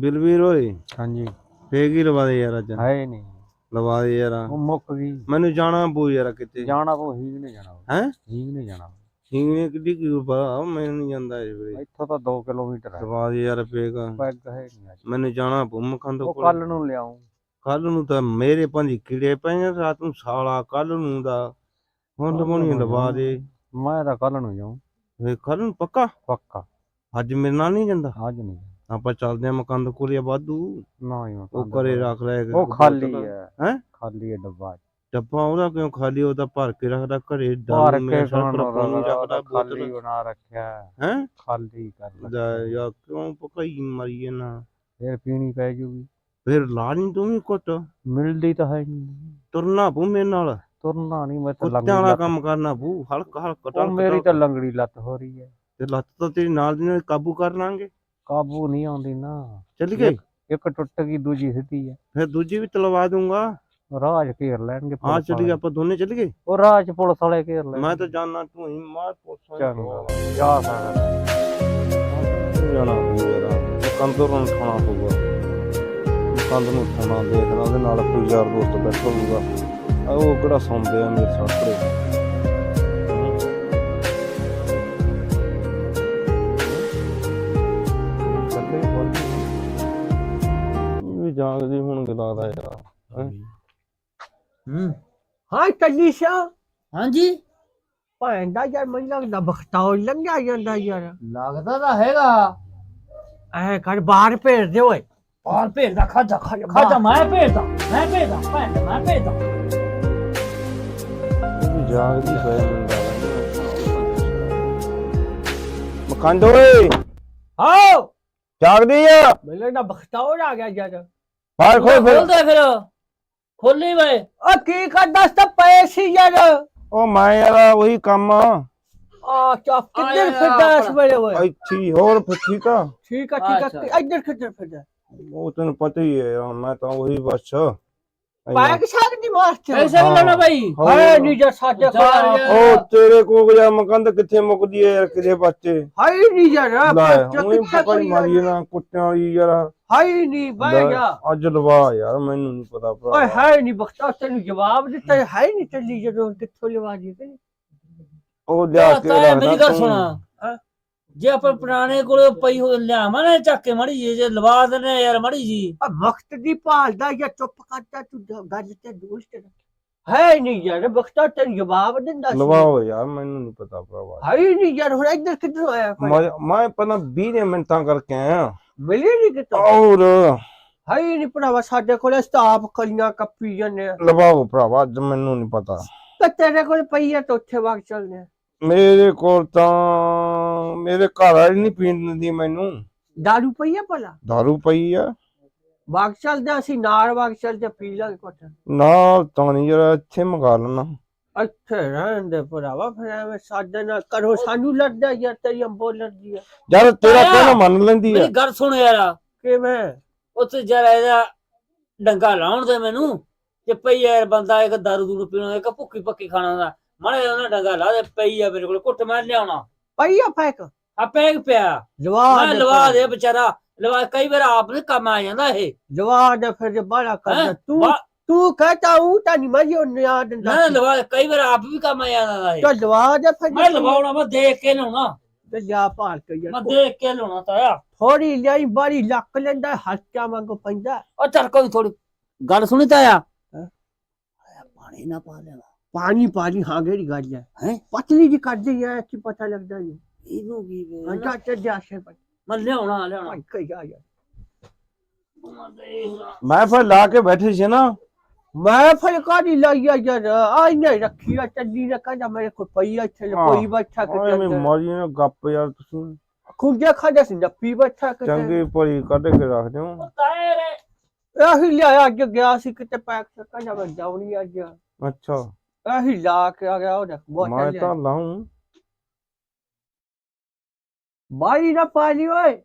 ਬਿਲਵੀਰ ਓਏ। ਹਾਂਜੀ। ਫੇਕ ਹੀ ਲਵਾ ਦੇ ਯਾਰ ਅੱਜ? ਹੈ ਨਹੀਂ। ਲਵਾ ਦੇ ਯਾਰ। ਉਹ ਮੁੱਕ ਗਈ। ਮੈਨੂੰ ਜਾਣਾ ਪਊ ਯਾਰ ਕਿਤੇ। ਜਾਣਾ ਉਹ ਹੀਗ ਨਹੀਂ ਜਾਣਾ ਹੈ? ਹੀਗ ਨਹੀਂ ਜਾਣਾ ਹੀਂਗਣੇ ਕਿੱਡੀ ਕੀ ਬਾ ਮੈਨੂੰ ਨਹੀਂ ਜਾਂਦਾ ਇਹ ਵੇਲੇ। ਇੱਥੋਂ ਤਾਂ 2 ਕਿਲੋਮੀਟਰ ਹੈ। ਲਵਾ ਦੇ ਯਾਰ ਫੇਕ ਪੈਗ ਹੈ ਨਹੀਂ ਮੈਨੂੰ ਜਾਣਾ ਪਊ ਮਖੰਦ ਉਹ ਕੋਲ। ਕੱਲ ਨੂੰ ਲਿਆਉਂ ਕੱਲ ਨੂੰ ਤਾਂ ਮੇਰੇ ਪੰਜ ਕੀੜੇ ਪਏ ਰਾਤ ਨੂੰ ਸਾਲਾ ਕੱਲ ਨੂੰ ਦਾ। ਹੁਣ ਲਵਾਉਣੀ ਲਵਾ ਦੇ। ਮੈਂ ਤਾਂ ਕੱਲ ਨੂੰ ਜਾਉਂ ਫੇਰ ਕੱਲ ਨੂੰ ਪੱਕਾ? ਪੱਕਾ। ਅੱਜ ਮੇਰੇ ਨਾਲ ਨਹੀਂ ਜਾਂਦਾ? ਅੱਜ ਨਹੀਂ ਆਪਾਂ ਚੱਲਦੇ ਆ ਮਕੰਦ ਕੋਲੇ ਵਾਧੂ। ਨਾ ਹੀ ਉਹ ਕਰੇ ਰੱਖ ਲੈ ਉਹ ਖਾਲੀ ਹੈ। ਹੈਂ? ਖਾਲੀ ਹੈ ਡੱਬਾ। ਡੱਬਾ ਉਹਦਾ ਕਿਉਂ ਖਾਲੀ? ਉਹਦਾ ਭਰ ਕੇ ਰੱਖਦਾ ਘਰੇ। ਭਰ ਦਾਰੂ ਕੇ ਪਾਣੀ ਰੱਖਦਾ ਖਾਲੀ ਬੋਤਲ। ਬਣਾ ਰੱਖਿਆ। ਹੈ? ਖਾਲੀ ਕਰ ਰੱਖਿਆ। ਯਾ ਕਿਉਂ ਪਕਾਈ ਮਰੀ ਨਾ। ਫਿਰ ਪੀਣੀ ਪੈ ਜੂਗੀ। ਫਿਰ ਲਾ ਨਹੀਂ ਤੂੰ ਵੀ ਕੁੱਟ। ਮਿਲਦੀ ਤਾਂ ਹੈ ਨਹੀਂ। ਤੁਰਨਾ ਪੂ ਮੇਰੇ ਨਾਲ। ਤੁਰਨਾ ਨਹੀਂ ਮੈਂ ਤਾਂ ਕੁੱਤਿਆਂ ਲੰਗੜੀ ਵਾਲਾ ਲੱਤ। ਕੰਮ ਕਰਨਾ ਪੂ ਹਲਕਾ ਹਲਕਾ ਉਹ ਟਲਕ ਮੇਰੀ ਟਲਕ। ਤਾਂ ਲੰਗੜੀ ਲੱਤ ਹੋ ਰਹੀ ਹੈ। ਤੇ ਲੱਤ ਤਾਂ ਤੇਰੀ ਨਾਲ ਦੀ ਨਾਲ ਕਾਬੂ ਕਰ ਲਾਂਗੇ। ਕਾਬੂ ਨਹੀਂ ਆਉਂਦੀ ਨਾ। ਚੱਲ ਗਏ। ਇੱਕ ਟੁੱਟ ਗਈ ਦੂਜੀ ਸਿੱਧੀ ਹੈ ਫਿਰ ਦੂਜੀ ਵੀ ਤਲਵਾ ਦੂੰਗਾ। ਰਾਜ ਘੇਰ ਲੈਣਗੇ ਆ ਪੁਲਿਸ ਚੱਲ ਗਏ। ਆਪਾਂ ਦੋਨੇ ਚੱਲ ਗਏ? ਉਹ ਰਾਜ ਪੁਲਿਸ ਵਾਲੇ ਘੇਰ ਲੈਣਗੇ। ਮੈਂ ਤਾਂ ਜਾਣਾ ਤੂੰ ਹੀ ਮਾਰ ਚੰਗਾ ਜਾ ਸਕਦਾ। ਜਾਣਾ ਪਊ ਯਾਰ ਕੰਦਰ ਨੂੰ ਖਾਣਾ ਪਊਗਾ। ਕੰਦ ਨੂੰ ਖਾਣਾ ਦੇਖਣਾ ਉਹਦੇ ਨਾਲ ਕੋਈ ਯਾਰ ਦੋਸਤ ਬੈਠਾ ਹੋਊਗਾ। ਆ ਉਹ ਕਿਹੜਾ ਸੌਂਦੇ ਆ ਮੇਰੇ ਸਾਹਮਣੇ। ਜਾਗਦੀ ਹੁਣ ਲੱਗਦਾ ਯਾਰ ਹੈਂ? ਹੂੰ। ਹਾਂ ਚੱਲੀ ਸਾ। ਹਾਂਜੀ। ਭੈਣ ਦਾ ਯਾਰ ਮੈਨੂੰ ਲੱਗਦਾ ਬਖਤਾਉ ਲੰਘਿਆ ਜਾਂਦਾ ਯਾਰ। ਲੱਗਦਾ ਤਾਂ ਹੈਗਾ। ਐ ਕਰ ਬਾਹਰ ਭੇਜ ਦੇ ਓਏ। ਔਰ ਭੇਜਦਾ ਖਾਜਾ ਖਾਜਾ ਮੈਂ ਭੇਜਦਾ ਮੈਂ ਭੇਜਦਾ ਭੈਣ ਮੈਂ ਭੇਜਦਾ। ਉਹ ਵੀ ਜਾਗਦੀ ਮਖੰਡ ਓਏ। ਆਓ। ਜਾਗਦੀ ਆ। ਮੈਨੂੰ ਲੱਗਦਾ ਬਖਤਾਉ ਆ ਗਿਆ ਯਾਰ। ਬਾਹਰ ਖੋਲ ਫਿਰ। ਖੋਲਦੇ ਫਿਰ। ਖੋਲੀ ਵੇ। ਆ ਕੀ ਕਰਦਾ ਸਤਾ ਪਏ ਸੀ ਯਾਰ। ਉਹ ਮੈਂ ਯਾਰ ਉਹੀ ਕੰਮ। ਆ ਆ ਕਿੱਧਰ ਫਿਰਦਾ ਇਸ ਆਪਣਾ। ਵੇਲੇ ਓਏ? ਇੱਥੇ ਹੋਰ ਫਿਰ ਠੀਕ ਆ ਠੀਕ ਆ ਠੀਕ ਅੱਛਾ। ਆ ਇੱਧਰ ਕਿੱਧਰ ਫਿਰਦਾ? ਉਹ ਤੈਨੂੰ ਪਤਾ ਹੀ ਹੈ ਯਾਰ ਮੈਂ ਤਾਂ ਉਹੀ ਬਸ। ਪਾਇਆ ਕਿ ਸਾਗ ਦੀ ਮਾਰ ਚ ਪੈਸੇ ਵੀ ਲੈਣਾ ਬਾਈ ਹਾਏ ਨਹੀਂ ਜਾ ਜਾ ਕੋਲ ਯਾਰ। ਉਹ ਤੇਰੇ ਕੋਲ ਗਿਆ ਮਕੰਦ ਕਿੱਥੇ ਮੁੱਕਦੀ ਹੈ ਯਾਰ ਕਿਤੇ ਬੱਚੇ ਹਾਏ ਲੈ ਬੱਚਾ ਉਹੀ ਕਿੱਥੇ ਕੋਈ ਮਾਰੀ ਨਾ ਕੁੱਤਿਆਂ ਵਾਲੀ ਯਾਰ। ਹਾਏ ਨਹੀਂ ਬਹਿ ਜਾ। ਅੱਜ ਲਵਾ ਯਾਰ ਮੈਨੂੰ ਨਹੀਂ ਪਤਾ ਓਏ ਭਰਾ ਹਾਏ ਨਹੀਂ ਬਖਤਾ ਤੈਨੂੰ ਜਵਾਬ ਦਿੱਤਾ ਹੈ ਨਹੀਂ ਚੱਲੀ ਜਦੋਂ ਕਿੱਥੋਂ ਲਵਾ ਦੀ ਕਿ ਉਹ ਲਿਆ ਕੇ ਰੱਖਦਾ ਮੇਰੀ ਗੱਲ ਤੂੰ। ਸੁਣਾ। ਹਾਂ। ਜੇ ਆਪਾਂ ਪੁਰਾਣੇ ਕੋਲੇ ਪਈ ਹੋ ਲਿਆਵਾਂ ਨਾ ਚੱਕ ਕੇ ਮੜੀ ਜੀ ਜੇ ਲਵਾ ਦਿੰਦੇ ਯਾਰ ਮੜੀ ਜੀ ਆ ਵਕਤ ਦੀ ਭਾਲਦਾ ਜਾਂ ਚੁੱਪ ਕਰਦਾ ਤੂੰ ਜ- ਗੱਲ ਤੇ ਦੋਸਤ ਹੈ ਨਹੀਂ ਯਾਰ ਬਖਤਾ ਤੈਨੂੰ ਜਵਾਬ ਦਿੰਦਾ ਸੀ। ਲਵਾਓ ਯਾਰ ਮੈਨੂੰ ਨਹੀਂ ਪਤਾ ਭਰਾਵਾ। ਹੈ ਨਹੀਂ ਯਾਰ ਹੁਣ ਇੱਧਰ ਕਿੱਧਰੋਂ ਆਇਆ ਕੋਈ? ਮੈਂ ਮੈਂ ਪਹਿਲਾਂ 20 ਦੇ ਮਿੰਟਾਂ ਕਰਕੇ ਆਇਆ। ਮਿਲੇ ਨਹੀਂ ਕਿਤੋਂ? ਔਰ ਹੈ ਨਹੀਂ ਭਰਾਵਾ ਸਾਡੇ ਕੋਲ ਸਟਾਫ ਕਲੀਆਂ ਕੱਪੀ ਜਾਂਦੇ ਆ। ਲਵਾਓ ਭਰਾਵਾ ਅੱਜ ਮੈਨੂੰ ਨਹੀਂ ਪਤਾ। ਤੇ ਤੇਰੇ ਕੋਲ ਪਈ ਆ ਤਾਂ ਉੱਥੇ ਵਗ ਚੱਲਦੇ ਆ। ਮੇਰੇ ਕੋਲ ਤਾਂ ਮੇਰੇ ਘਰ ਵਾਲੀ ਨਹੀਂ ਪੀਣ ਦਿੰਦੀ ਮੈਨੂੰ। ਦਾਰੂ ਪਈ ਆ ਭਲਾ? दारू ਪਈ ਆ। ਵਗ ਚੱਲਦੇ ਅਸੀਂ ਨਾਲ ਵਗ ਚੱਲਦੇ ਪੀ ਲਾਂਗੇ ਕੁੱਟ ਨਾ ਤਾਂ ਨਹੀਂ ਜਰਾ ਇੱਥੇ ਮੰਗਾ ਲੈਣਾ। ਇੱਥੇ ਰਹਿਣ ਦੇ ਭਰਾਵਾ ਫਿਰ ਐਵੇਂ ਸਾਡੇ ਨਾਲ ਕਰੋ ਸਾਨੂੰ ਲੜਦਾ ਯਾਰ ਤੇਰੀ ਅੰਬੋ ਲੜਦੀ ਆ। ਯਾਰ ਤੇਰਾ ਆਇਆ। ਕਹਿਣਾ ਮੰਨ ਲੈਂਦੀ ਆ? ਮੇਰੀ ਗੱਲ ਸੁਣ ਯਾਰ। ਕਿਵੇਂ? ਉੱਥੇ ਜਰਾ ਇਹਦਾ ਡੰਗਾ ਲਾਉਣ ਦੇ ਮੈਨੂੰ। ਜੇ ਪਈ ਯਾਰ ਬੰਦਾ ਇੱਕ ਦਾਰੂ ਦੂਰੂ ਪੀਣਾ ਇੱਕ ਭੁੱਕੀ ਪੱਕੀ ਖਾਣਾ ਹੁੰਦਾ ਮਾੜੇ ਉਹਨਾਂ ਡੰਗਾ ਲਾ ਦੇ ਪਈ ਆ ਮੇਰੇ ਕੋਲ ਕੁੱਟ ਮੈਂ ਲਿਆਉਣਾ। ਪਈ ਆ ਫੈਕ ਆ ਪੈਗ ਪਿਆ? ਜਵਾ ਮੈਂ ਲਵਾ ਦੇ ਵਿਚਾਰਾ ਲਵਾ ਕਈ ਵਾਰ ਆਪ ਨੇ ਕੰਮ ਆ ਜਾਂਦਾ ਇਹ। ਜਵਾ ਦੇ ਫਿਰ ਜੇ ਬਾਲਾ ਕਰਦਾ? ਤੂੰ ਤੂੰ ਕਹਤਾ ਹੂੰ ਤਾਂ ਨਹੀਂ ਮੈਂ ਉਹ ਨਿਆ ਦਿੰਦਾ ਨਾ ਲਵਾ ਕਈ ਵਾਰ ਆਪ ਵੀ ਕੰਮ ਆ ਜਾਂਦਾ ਇਹ। ਤਾਂ ਜਵਾ ਦੇ ਫਿਰ ਮੈਂ ਲਵਾਉਣਾ ਮੈਂ ਦੇਖ ਕੇ ਲਾਉਣਾ ਤੇ ਜਾ ਭਾਲ ਕੇ ਮੈਂ ਯਾਰ ਦੇਖ ਕੇ ਲਾਉਣਾ ਤਾਇਆ। ਥੋੜੀ ਲਈ ਬਾਰੀ ਲੱਕ ਲੈਂਦਾ ਹੱਥਾਂ ਵਾਂਗੂ ਪੈਂਦਾ। ਉਹ ਚੱਲ ਕੋਈ ਥੋੜੀ ਗੱਲ ਸੁਣੀ ਤਾਇਆ? ਪਾਣੀ ਨਾ ਪਾ ਲੈਣਾ ਪਾਣੀ ਪਾਣੀ ਹਾਂ ਕਿਹੜੀ ਗੱਲ ਹੈ? ਹੈਂ? ਪਤਲੀ ਜੀ ਕੱਢਦੀ ਆ ਕੀ ਪਤਾ ਲੱਗਦਾ ਨਹੀਂ ਇਹਨੂੰ ਕੀ ਵੇ? ਅੰਡਾ ਤੇ ਜਾਸ਼ੇ ਪਰ ਮੈਂ ਲਿਆਉਣਾ ਲਿਆਉਣਾ। ਭਾਈ ਕਈ ਆ ਯਾਰ ਮੈਂ ਦੇਖ ਲਾ। ਮੈਂ ਫਿਰ ਲਾ ਕੇ ਬੈਠੀ ਸੀ ਨਾ। ਮੈਂ ਫਲਕਾਰੀ ਲਾਈ ਆ ਯਾਰ? ਆਈ ਨਹੀਂ ਰੱਖੀ ਆ ਚੱਲੀ ਨਾ ਕਹਿੰਦਾ ਮੇਰੇ ਕੋਲ ਪਈ ਆ ਇੱਥੇ। ਕੋਈ ਬੈਠਾ ਓਏ ਮੈਂ ਮਾਰੀ ਨਾ ਗੱਪ ਯਾਰ ਤੁਸੀਂ। ਖੁੰਜਾ ਖਾਦਾ ਸੀ ਨੱਪੀ ਬੈਠਾ ਕਿਤੇ। ਚੰਗੀ ਭਲੀ ਕੱਢ ਕੇ ਰੱਖ ਦਿਓ। ਉਹ ਤਾਏ ਰੇ। ਇਹੀ ਲਿਆਇਆ ਅੱਜ ਗਿਆ ਸੀ ਕਿਤੇ ਪੈਕ ਕਹਿੰਦਾ ਮੈਂ ਜਾਉਣੀ ਅੱਜ। ਅੱਛਾ। ਇਹੀ ਲਾ ਕੇ ਆ ਗਿਆ ਉਹ ਦੇਖ ਮੈਂ ਬੋਤਲ ਤਾਂ ਲਾਉਂ ਬਾਈ ਨਾ ਪਾਣੀ ਓਏ।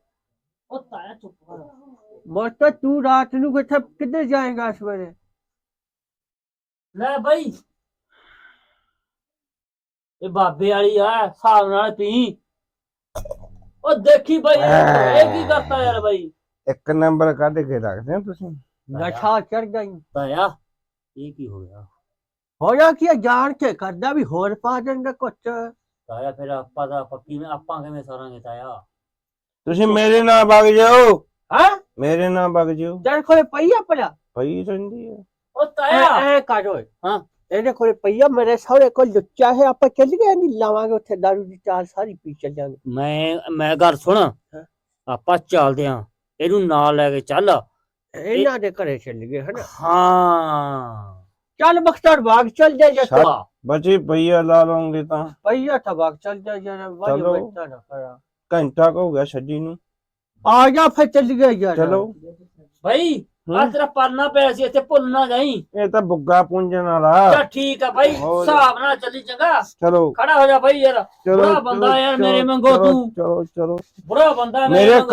ਉਹ ਤਾਇਆ ਚੁੱਪ ਕਰ। ਮੋਟਾ ਤੂੰ ਰਾਤ ਨੂੰ ਕਿੱਥੇ ਕਿੱਧਰ ਜਾਏਗਾ ਸਵੇਰੇ? ਲੈ ਬਾਈ। ਇਹ ਬਾਬੇ ਵਾਲੀ ਆ ਹਿਸਾਬ ਨਾਲ ਪੀ। ਉਹ ਦੇਖੀ ਬਾਈ ਇਹ ਕੀ ਕਰਤਾ ਯਾਰ ਬਾਈ? ਇੱਕ ਨੰਬਰ ਕੱਢ ਕੇ ਰੱਖਦੇ ਆ ਤੁਸੀਂ? ਨਸ਼ਾ ਚੜ ਗਈ। ਤਾਇਆ ਇਹ ਕੀ ਹੋ ਗਿਆ? ਹੋਇਆ ਕੀ ਆ, ਜਾਣ ਕੇ ਕਰਦਾ ਵੀ ਹੋਰ ਪਾ ਦਿੰਦਾ ਕੁਛ। ਤਾਇਆ ਫਿਰ ਆਪਾਂ ਦਾ ਪੱਕੀ ਨੇ ਆਪਾਂ ਕਿਵੇਂ ਸਾਰਾਂਗੇ ਤਾਇਆ? ਤੁਸੀਂ ਮੇਰੇ ਨਾਲ ਵਗ ਜਾਓ। ਹਾਂ? ਮੇਰੇ ਨਾਲ ਵਗ ਜਾਓ। ਤੇਰੇ ਕੋਲੇ ਪਈਆ ਪੜਾ ਪਈ ਰਹਿੰਦੀ ਹੈ ਉਹ ਤਾਇਆ! ਐ ਕਰ ਓਏ। ਹਾਂ। ਇਹਦੇ ਕੋਲੇ ਪਈਆ ਮੇਰੇ ਸਹੁਰੇ ਕੋਲ ਲੁੱਚਾ ਹੈ ਆਪਾਂ ਚੱਲ ਗਏ ਨਹੀਂ ਲਾਵਾਂਗੇ ਉੱਥੇ ਦਾਰੂ ਦੀ ਚਾਲ ਸਾਰੀ ਪੀ ਚੱਲਾਂਗੇ ਮੈਂ ਮੈਂ ਗੱਲ ਸੁਣ। ਆਪਾਂ ਚੱਲਦੇ ਆਂ। ਇਹਨੂੰ ਨਾਲ ਲੈ ਕੇ ਚੱਲ। ਇਹਨਾਂ ਦੇ ਘਰੇ ਚੱਲ ਗਏ ਹਨਾ? ਹਾਂ। ਚੱਲ ਬਖਤਰ ਬਾਗ ਚੱਲ ਜਾ ਜਾ ਚੱਲ। ਬਚੀ ਪਈਆ ਲਾ ਲਵਾਂਗੇ ਤਾਂ। ਪਈਆ ਤਾਂ ਬਾਗ ਚੱਲ ਜਾ ਜਰਾ ਵਾਜੋ ਚਲੋ। ਬੈਠਾ ਨਾ ਕਰਾ ਘੰਟਾ ਕੁ ਹੋ ਗਿਆ ਛੱਡੀ ਨੂੰ। ਆ ਜਾ ਫਿਰ ਚੱਲ ਗਏ ਯਾਰ ਚਲੋ। ਭਾਈ ਆ ਹੂੰ। ਤੇਰਾ ਪਰਨਾ ਪਿਆ ਸੀ ਇੱਥੇ ਭੁੱਲ ਨਾ ਜਾਈ। ਇਹ ਤਾਂ ਬੁੱਗਾ ਪੁੰਜਣ ਵਾਲਾ। ਚੱਲ ਠੀਕ ਆ ਭਾਈ ਹੋਰ। ਹਿਸਾਬ ਨਾਲ ਚੱਲੀ ਚੰਗਾ। ਚਲੋ। ਖੜਾ ਹੋ ਜਾ ਭਾਈ ਯਾਰ। ਚਲੋ ਬੁਰਾ ਬੰਦਾ ਚਲੋ, ਯਾਰ, ਚਲੋ, ਮੇਰੇ ਵਾਂਗੂ ਚਲੋ, ਤੂੰ। ਚਲੋ ਚਲੋ। ਬੁਰਾ ਬੰਦਾ ਮੇਰੇ ਵਾਂਗੂ।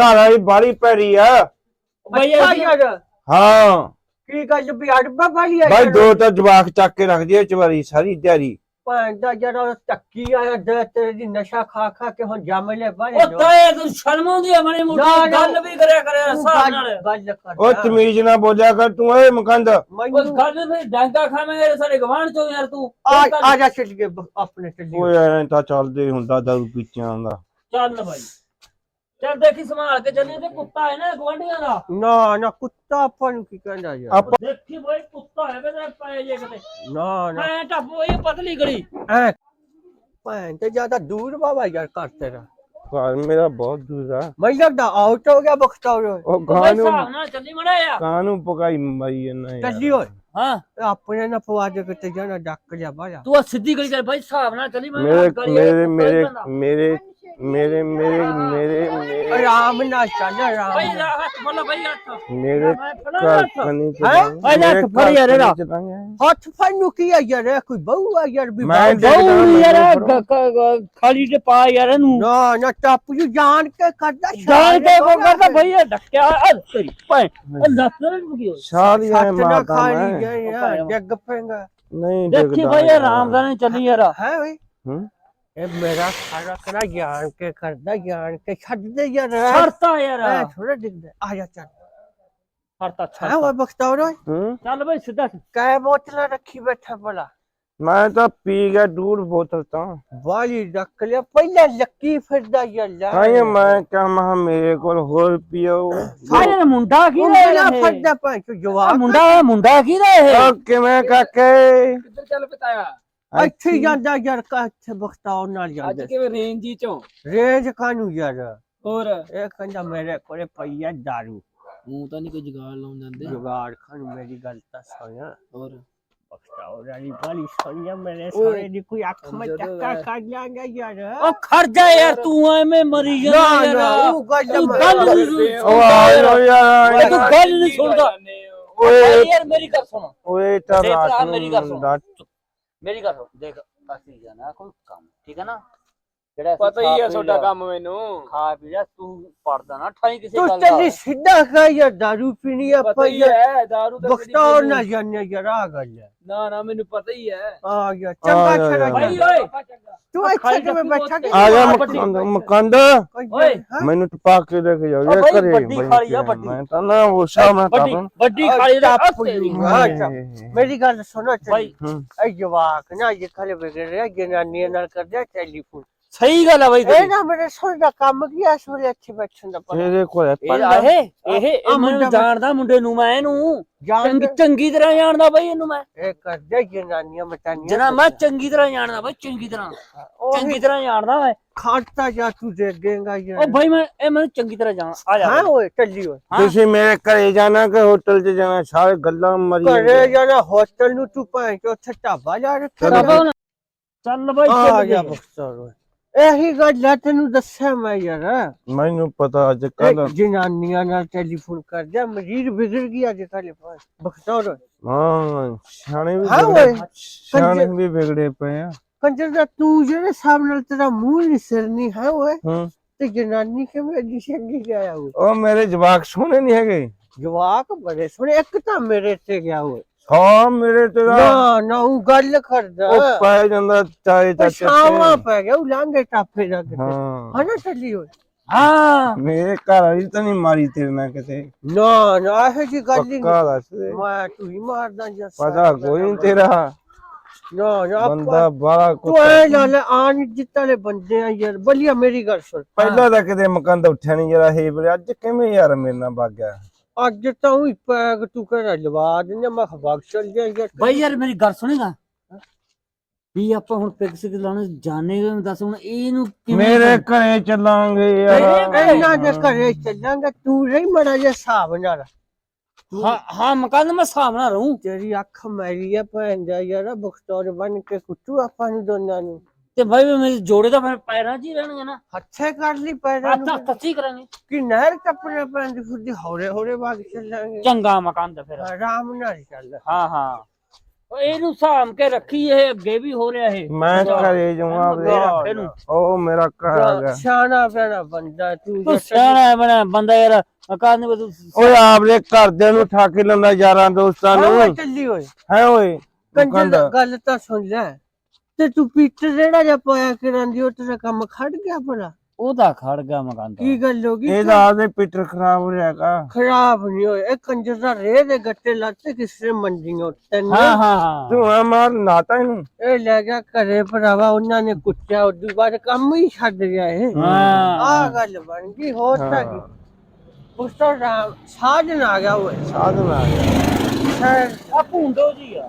ਭਾਈ ਕੀ ਗੱਲ ਵੀ ਅੜਬਾ ਵਾਲੀ ਆ ਬਾਈ ਯਾਰ। ਦੋ ਤਾਂ ਜਵਾਕ ਚੱਕ ਕੇ ਰੱਖਦੀ ਐ ਚਵਾਰੀ ਸਾਰੀ ਦਿਹਾੜੀ। ਭੈਣ ਦਾ ਜਰਾ ਟੱਕੀ ਆਇਆ ਦੇ ਤੇਰੇ ਦੀ ਨਸ਼ਾ ਖਾ ਖਾ ਕੇ ਹੁਣ ਜੰਮ ਲੈ ਬਾਰੇ ਉਹ ਤਾਏ ਤੂੰ ਸ਼ਰਮ ਆਉਂਦੀ ਨਾ, ਮੋਟੀ। ਗੱਲ ਵੀ ਕਰਿਆ ਕਰਿਆ ਹਿਸਾਬ ਨਾਲ। ਗੱਲ ਕਰ ਉਹ ਤਮੀਜ਼ ਨਾ ਬੋਲਿਆ ਕਰ ਤੂੰ ਏ ਮਕੰਦ ਉਸ ਮੈਨੂੰ ਗੱਲ ਵਿੱਚ ਡਾਂਗਾ ਖਾਵੇਂਗੇ ਸਾਡੇ ਗਵਾਂਢ ਚੋਂ ਯਾਰ ਤੂੰ। ਆ ਆ ਜਾ ਗਏ ਬ- ਆਪਣੇ ਗਏ ਓਏ ਐਂ ਤਾਂ ਚੱਲਦੇ ਹੁੰਦਾ ਦਾਰੂ ਪੀਤਿਆਂ ਦਾ। ਚੱਲ ਭਾਈ ਚੱਲ ਦੇਖੀ ਸੰਭਾਲ ਕੇ ਚੱਲੀ ਤੇ ਕੁੱਤਾ ਹੈ ਨਾ ਗਵਾਂਢੀਆਂ ਦਾ। ਨਾ ਨਾ ਕੁੱਤਾ ਆਪਾਂ ਨੂੰ ਕੀ ਕਹਿੰਦਾ ਯਾਰ। ਆਪਾਂ ਦੇਖੀ ਭਾਈ ਕੁੱਤਾ ਹੈ ਕਿਤੇ ਪਏ ਜੇ ਕਿਤੇ। ਨਾ ਨਾ। ਐ ਟੱਪੋ ਇਹ ਪਤਲੀ ਗਲੀ। ਐ। ਭੈਣ ਤੇ ਜ਼ਿਆਦਾ ਦੂਰ ਬਾਬਾ ਯਾਰ ਕਰ ਤੇਰਾ। ਘਰ ਮੇਰਾ ਬਹੁਤ ਦੂਰ ਆ। ਮੈਨੂੰ ਲੱਗਦਾ ਆਊਟ ਹੋ ਗਿਆ ਬਖਤੌਰ। ਓਏ ਉਹ ਭਾਈ ਗਾਂ ਨੂੰ ਹਿਸਾਬ ਨਾਲ ਚੱਲੀ ਮੜਿਆ ਗਾਂ ਨੂੰ ਪਕਾਈ ਮਰੀ ਜਾਂਦਾ ਚੱਲੀ ਓਏ। ਹਾਂ। ਆਪਣੇ ਨਾ ਪਵਾ ਦੇ ਕਿਤੇ ਜਾਣਾ ਡੱਕ ਜਾ ਬਾਜਾ ਤੂੰ ਆ ਸਿੱਧੀ ਗਲੀ ਚੱਲ। ਭਾਈ ਹਿਸਾਬ ਨਾਲ ਚੱਲੀ ਮੈਂ ਮੇਰੇ। ਮੇਰੇ ਮੇਰੇ ਮੇਰੇ ਮੇਰੇ। ਆਰਾਮ ਨਾਲ ਚੱਲ ਆਰਾਮ ਭਾਈ ਨਾਲ। ਹੱਥ ਬੋਲੋ ਭਾਈ ਹੱਥ। ਮੇਰੇ ਘਰ ਹੱਥ ਕਨੀ ਹੈਂ? ਆ ਜਾ ਮੇਰੇ ਫੜ ਯਾਰ ਇਹਦਾ। ਚਲਾਂਗੇ। ਹੱਥ ਫੜ ਨੂੰ ਕੀ ਆ ਯਾਰ? ਇਹ ਕੋਈ ਬਹੂ ਆ ਯਾਰ? ਵੀ ਮੈਂ ਬਾਹਰ- ਦੇਖਦਾ ਬਹੁ ਯਾਰ ਮੈਨੂੰ ਗ- ਗ- ਗ- ਖਾਲੀ ਤੇ ਪਾ ਯਾਰ ਇਹਨੂੰ। ਨਾ ਨਾ ਟੱਪ ਜੂ ਜਾਣ ਕੇ ਕਰਦਾ ਜਾਣ ਕੇ ਕੋ ਕਰਦਾ ਭਾਈ ਇਹ ਡੱਕਿਆ ਆ ਤੇਰੀ ਭੈਣ। ਇਹ ਲੱਤ ਨੂੰ ਕੀ ਹੋਇਆ? ਸਾਰੀ ਐ ਸੱਤ ਨਾ ਮਾਰਦਾ ਖਾਲੀ ਮੈਂ। ਜਾਏ ਯਾਰ ਜੱਗ ਪੈਂਗਾ ਨਹੀਂ ਦੇਖੀ ਡਿੱਗਦਾ ਭਾਈ ਇਹ ਯਾਰ। ਰਾਮਦਾਨੇ ਚੱਲੀ ਯਾਰ। ਹੈ ਓਏ ਹੂੰ? ਇਹ ਮੇਰਾ ਖਾਣਾ ਕਰਾ ਜਾਣ ਕੇ ਕਰਦਾ ਜਾਣ ਕੇ ਛੱਡ ਦੇ ਯਾਰ ਛੜਤਾ ਯਾਰ ਐ ਥੋੜਾ ਡਿੱਗਦਾ ਆ ਜਾ ਚੱਲ ਛੜਤਾ ਹੈ ਛੜਤਾ ਓਏ ਬਖਤੌਰ ਓਏ ਹੂੰ ਚੱਲ ਭਾਈ ਸਿੱਧਾ ਕੈ ਬੋਤਲਾਂ ਰੱਖੀ ਬੈਠਾ ਭਲਾ ਮੈਂ ਤਾਂ ਪੀ ਗਿਆ ਡੂੜ ਬੋਤਲ ਤਾਂ ਵਾਲੀ ਰੱਖ ਲਿਆ ਪਹਿਲਾਂ ਲੱਕੀ ਫਿਰਦਾ ਯਾਰ ਹਾਂ ਮੈਂ ਕਿਹਾ ਮਹਾ ਮੇਰੇ ਕੋਲ ਹੋਰ ਪੀਓ ਸਾਰੇ ਦਾ ਮੁੰਡਾ ਕੀ ਉਹ ਦਾ ਮੇਰਾ ਇਹ ਫਿਰਦਾ ਭਾਈ ਤੂੰ ਆਹ ਜਵਾਬ ਮੁੰਡਾ ਮੁੰਡਾ ਕੀ ਦਾ ਇਹ ਉਹ ਕਿਵੇਂ ਕਾਕੇ ਕਿੱਧਰ ਚੱਲ ਪਤਾਇਆ ਇੱਥੇ ਹੀ ਜਾਂਦਾ ਯਾਰ ਕਾ ਇੱਥੇ ਬਖਤੌਰ ਨਾਲ ਅੱਜ ਜਾਂਦਾ ਕਿਵੇਂ ਰੇਂਜ ਜੀ ਚੋਂ? ਰੇਜ ਕਾਨੂੰ ਯਾਰ? ਹੋਰ? ਇਹ ਕਹਿੰਦਾ ਮੇਰੇ ਕੋਲੇ ਪਈਆ ਦਾਰੂ। ਮੂੰਹ ਤਾਂ ਨਹੀਂ ਕੋਈ ਜਗਾੜ ਲਾਉਣ ਜਾਂਦੇ ਜੁਗਾੜ ਖਾਨ ਮੇਰੀ ਗੱਲ ਤਾਂ ਸੁਣ। ਹੋਰ? ਬਖਤੌਰ ਵਾਲੀ ਵਾਲੀ ਸੁਣਿਆ ਮੇਰੇ ਓਏ, ਸੋਰੇ ਦੀ ਕੋਈ ਅੱਖ ਮੈਂ ਜਦੋਂ ਚੱਕਾ ਹੈ। ਕਰ ਲਾਂਗਾ ਯਾਰ। ਉਹ ਖੜ ਜਾ ਯਾਰ ਤੂੰ ਐਵੇਂ ਮਰੀ ਨਾ ਜਾਂਦਾ ਨਾ ਯਾਰ। ਉਹ ਗੱਲ ਤੂੰ ਮੈਂ- ਗੱਲ ਨਹੀਂ ਸੁਣਦਾ। ਉਹ ਆ ਯਾਰ ਓਏ ਤੂੰ ਗੱਲ ਨਹੀਂ ਸੁਣਦਾ। ਓਏ। ਯਾਰ ਮੇਰੀ ਗੱਲ ਸੁਣ। ਓਏ ਤਾਂ ਰਾਤ ਮੇਰੀ ਗੱਲ ਸੁਣ। ਨੂੰ ਰਾਤ- ਮੇਰੀ ਗੱਲ ਸੁਣ ਦੇਖ ਅਸੀਂ ਜਾਣਾ ਕੋਈ ਕੰਮ ਠੀਕ ਹੈ ਨਾ? ਜਿਹੜਾ ਅਸੀਂ ਪਤਾ ਹੀ ਖਾ ਆ ਪੀ ਤੁਹਾਡਾ ਲਿਆ, ਕੰਮ ਮੈਨੂੰ। ਖਾ ਪੀ ਲਿਆ ਤੂੰ ਪੜਦਾ ਨਾ ਠਾਈ ਕਿਸੇ ਤੂੰ ਗੱਲ ਚੱਲੀ ਦਾ ਸਿੱਧਾ ਕਾ ਯਾਰ ਦਾਰੂ ਪੀਣੀ ਆ ਪਤਾ ਹੀ ਪਈਆ ਹੈ ਦਾਰੂ ਤਾਂ ਕਦੀ ਬਖਤੌਰ ਨਾ ਜਾਣੇ ਯਾਰ ਆ ਗੱਲ ਹੈ। ਨਾ ਨਾ ਮੈਨੂੰ ਪਤਾ ਹੀ ਹੈ। ਆ ਯਾਰ ਚੰਗਾ ਜਾ। ਭਾਈ ਓਏ। ਤੂੰ ਇੱਥੇ ਕਿਵੇਂ ਬੈਠਾ ਬੋਤਲ- ਆ ਜਾ ਆਹ ਮਕੰਦ ਮਕੰਦ। ਓਏ, ਮੈਨੂੰ ਟਪਾ ਕੇ ਲੈ ਕੇ ਜਾਓ ਆ ਇਹ ਭਾਈ, ਘਰੇ ਵੱਡੀ ਬਈ ਖਾਲੀ ਆ, ਕੇ ਵੱਡੀ। ਮੈਂ ਤਾਂ ਨਾ ਉਹ ਸਾਹਮਣੇ ਵੱਡੀ ਤਾਂ ਵੱਡੀ ਖਾਲੀ ਦਾ ਟੱਪ ਤੇਰੀ ਚੱਲ। ਮੇਰੀ ਗੱਲ ਸੁਣੋ ਭਾਈ ਚੱਲੀ ਹੂੰ। ਇਹ ਜਵਾਕ ਨਾ ਇਹ ਖਲੇ ਵਿਗੜ ਰਿਹਾ ਜਨਾਨੀਆਂ ਨਾਲ ਕਰਦਾ ਟੈਲੀਫੋਨ। ਸਹੀ ਗੱਲ ਆ ਬਾਈ ਇਹ ਤੇਰੀ। ਨਾ ਮੇਰੇ ਸੋਹਣੇ ਦਾ ਕੰਮ ਕੀ ਆ ਸੋਹਣੇ ਇੱਥੇ ਬੈਠਣ ਦਾ ਪਤਾ ਇਹਦੇ ਕੋਲ ਇਹ ਇਹ ਇਹ ਆ ਇਹ ਮੁੰਡਾ ਮੈਨੂੰ ਜਾਣਦਾ ਮੁੰਡੇ ਨੂੰ ਮੈਂ ਇਹਨੂੰ। ਜਾਣ ਚੰਗੀ ਚੰਗੀ ਤਰ੍ਹਾਂ ਜਾਣਦਾ ਬਾਈ ਇਹਨੂੰ ਮੈਂ। ਇਹ ਕਰਦਾ ਜਨਾਨੀਆਂ ਮਤਾਨੀਆਂ। ਜਨਾ ਮੈਂ ਚੰਗੀ ਤਰ੍ਹਾਂ ਜਾਣਦਾ ਬਾਈ ਚੰਗੀ ਤਰ੍ਹਾਂ। ਚੰਗੀ ਤਰ੍ਹਾਂ ਜਾਣਦਾ ਮੈਂ। ਖਾਟਾ ਜਾ ਤੂੰ ਦੇਖੇਗਾ ਯਾਰ ਉਹ ਬਾਈ ਮੈਂ ਇਹ ਮੈਨੂੰ ਚੰਗੀ ਤਰ੍ਹਾਂ ਜਾਣ ਆ ਜਾ ਹਾਂ ਬਾਈ। ਓਏ ਚੱਲੀ ਓਏ। ਹਾਂ। ਤੁਸੀਂ ਮੇਰੇ ਘਰੇ ਜਾਣਾ ਕਿ ਹੋਟਲ 'ਚ ਜਾਣਾ? ਸਾਰੇ ਗੱਲਾਂ ਮਰੀ ਘਰੇ ਜਾਣਾ ਹੋਟਲ ਨੂੰ ਤੂੰ ਭਾਂ ਕਿ ਉੱਥੇ ਢਾਬਾ ਜਾ ਰੱਖਿਆ ਚੱਲ ਚੱਲ ਚੱਲ ਬਾਈ ਆ ਚੱਲ ਗਿਆ ਗਏ। ਬਖਤੌਰ ਓਏ। ਇਹੀ ਗੱਲ ਆ ਤੈਨੂੰ ਦੱਸਿਆ ਮੈਂ ਯਾਰ। ਮੈਨੂੰ ਪਤਾ ਅੱਜ ਇਹ ਕੱਲ ਜਨਾਨੀਆਂ ਨਾਲ ਟੈਲੀਫੋਨ ਕਰਦਾ ਮਰੀਜ਼ ਵਿਗੜ ਗਿਆ ਅੱਜ ਪਾਸ ਬਖਤੌਰ ਹਾਂ ਸਿਆਣੇ ਵੀ ਹਾਂ ਵਿਗੜੇ- ਓਏ ਸਿਆਣੇ ਵੀ ਵਿਗੜੇ ਪਏ ਆ। ਕੰਜਰ ਦਾ ਤੂੰ ਜਿਹੜੇ ਹਿਸਾਬ ਨਾਲ ਤੇਰਾ ਮੂੰਹ ਨਹੀਂ ਸਿਰਨੀ ਹੈ ਓਏ ਹੂੰ। ਤੇ ਜਨਾਨੀ ਕਿਵੇਂ ਦੀ ਸੰਗੀ ਗਿਆ ਉਹ ਮੇਰੇ ਜਵਾਕ ਸੋਹਣੇ ਨਹੀਂ ਹੈਗੇ। ਜਵਾਕ ਬੜੇ ਸੋਹਣੇ ਇੱਕ ਤਾਂ ਮੇਰੇ ਤੇ ਗਿਆ ਓਏ ਹਾਂ ਮੇਰੇ ਤੇ ਨਾ ਨਾ ਉਹ ਗੱਲ ਕਰਦਾ। ਉਹ ਪੈ ਜਾਂਦਾ ਚਾਏ ਚਾਚੇ ਪਛਾਵਾ ਤੇ। ਪੈ ਗਿਆ ਉਹ ਲਾਂਗੇ ਟਾਪੇ ਦਾ ਕਿਤੇ ਹਾਂ। ਹਨਾ ਚੱਲੀ ਓਏ? ਹਾਂ। ਮੇਰੇ ਘਰ ਵਾਲੀ ਤਾਂ ਨਹੀਂ ਮਾਰੀ ਤੇਰੇ ਨਾਲ ਕਿਤੇ। ਨਾ ਨਾ ਇਹ ਜੀ ਗੱਲ ਹੀ ਪੱਕਾ ਦੱਸ ਦੇ। ਮੈਂ ਤੂੰ ਹੀ ਮਾਰਦਾ ਜਾਂ ਪਤਾ ਕੋਈ ਨਹੀਂ ਤੇਰਾ। ਨਾ ਨਾ ਬੰਦਾ ਬਾਲਾ ਤੂੰ ਕੁੱਤਾ ਐ ਨਾਲ ਆਣ ਜਿੱਤਲੇ ਬੰਦੇ ਆ ਯਾਰ। ਬਲੀਆ ਮੇਰੀ ਗੱਲ ਸੁਣ। ਪਹਿਲਾਂ ਤਾਂ ਕਿਤੇ ਮਕੰਦ ਉੱਠਿਆ ਨਹੀਂ ਜਰਾ ਹੇ ਬਰੇ ਅੱਜ ਕਿਵੇਂ ਯਾਰ ਮੇਰੇ ਨਾਲ ਵਗ ਗਿਆ? ਅੱਜ ਤਾਂ ਉਹੀ ਪੈਗ ਤੂੰ ਕਰ ਲਵਾ ਦਿੰਦਾ ਮੈਂ ਖਵਾਕ ਚਲ ਯਾਰ ਬਾਈ ਯਾਰ ਮੇਰੀ ਗੱਲ ਸੁਣੇਗਾ? ਵੀ ਆਪਾਂ ਹੁਣ ਪਿਕ ਸਿਕ ਲਾਉਣੇ ਜਾਣੇ ਦੱਸ ਹੁਣ ਇਹਨੂੰ ਮੇਰੇ ਘਰੇ ਚੱਲਾਂਗੇ ਯਾਰ। ਇਹਨਾਂ ਦੇ ਘਰੇ ਚੱਲਾਂਗਾ ਤੂੰ ਰਹੀ ਮੜਾ ਜਿਹਾ ਹਿਸਾਬ ਨਾਲ। ਹਾਂ ਹਾਂ ਮਕਾਨ ਮੈਂ ਸਾਹਮਣਾ ਰਹੂੰ। ਤੇਰੀ ਅੱਖ ਮੈਰੀ ਆ ਭੈਣ ਦਾ ਯਾਰ ਬਖਤੌਰ ਬਣ ਕੇ ਕੁੱਟੂ ਆਪਾਂ ਨੂੰ ਦੋਨਾਂ ਨੂੰ। ਤੇ ਬਾਈ ਵੀ ਮੇਰੇ ਜੋੜੇ ਤਾਂ ਮੇਰੇ ਪੈਰਾਂ 'ਚ ਹੀ ਰਹਿਣਗੇ ਨਾ। ਹੱਥੇ ਕਰ ਲਈ ਪੈਰਾਂ ਨੂੰ ਹੱਥ ਹੀ ਕਰਾਂਗੇ। ਕਿ ਨਹਿਰ ਕੱਪੜੇ ਪੈਂਦੀ ਫਿਰਦੀ ਹੌਲੇ ਹੌਲੇ ਬਾਗ ਚੱਲਾਂਗੇ। ਚੰਗਾ ਮਕਾਨ ਦਾ ਫਿਰ। ਆਰਾਮ ਨਾਲ ਚੱਲ। ਹਾਂ ਹਾਂ। ਉਹ ਇਹਨੂੰ ਸਾਮ ਕੇ ਰੱਖੀ ਇਹ ਅੱਗੇ ਵੀ ਹੋ ਰਿਹਾ ਇਹ। ਮੈਂ ਘਰੇ ਜਾਵਾਂ ਇਹਨੂੰ ਉਹ ਮੇਰਾ ਘਰ ਆ ਗਿਆ। ਸਿਆਣਾ ਪੈਣਾ ਬੰਦਾ ਤੂੰ ਸਿਆਣਾ ਬਣਾ ਬੰਦਾ ਯਾਰ ਮਕਾਨ ਤੂੰ ਓਏ ਆਪਦੇ ਘਰਦਿਆਂ ਨੂੰ ਠਾਕੇ ਲੈਂਦਾ ਯਾਰਾਂ ਦੋਸਤਾਂ ਨੂੰ। ਚੱਲੀ ਓਏ। ਹੈ ਓਏ ਗੱਲ ਤਾਂ ਸੁਣ ਲੈ। ਤੇ ਤੂੰ ਪੀਟਰ ਜਿਹੜਾ ਜਿਹਾ ਪਾਇਆ ਕਰਾਂਦੀ ਉਹ ਤੇਰਾ ਕੰਮ ਖੜ ਗਿਆ ਭਲਾ? ਉਹਦਾ ਖੜ ਗਿਆ ਮਕਾਨ ਦਾ ਕੀ ਗੱਲ ਹੋ ਗਈ? ਇਹਦਾ ਆਪਦੇ ਪੀਟਰ ਖਰਾਬ ਹੋ ਰਿਹਾਗਾ ਖਰਾਬ ਨਹੀਂ ਹੋਏ ਇਹ ਕੰਜਰ ਦਾ ਰੇ ਦੇ ਗੱਟੇ ਲੱਤੇ ਕਿਸੇ ਮੰਡੀਆਂ ਤੈਨੂੰ ਹਾਂ ਹਾਂ ਹਾਂ। ਤੂੰ ਆ ਮਾਰ ਨਾਤਾ ਇਹਨੂੰ। ਇਹ ਲੈ ਗਿਆ ਘਰੇ ਭਰਾਵਾ ਉਹਨਾਂ ਨੇ ਕੁੱਟਿਆ ਉਦੋਂ ਬਾਅਦ ਕੰਮ ਹੀ ਛੱਡ ਗਿਆ ਇਹ। ਹਾਂ। ਆ ਗੱਲ ਬਣ ਗਈ ਹੋਰ ਤਾਂ ਕੀ। ਉਸ ਤੋਂ ਸਾਜਨ ਆ ਗਿਆ ਓਏ। ਸਾਧਨ ਆ ਗਿਆ। ਸਰ ਆ ਭੁੰਡੋ ਜੀ ਆ।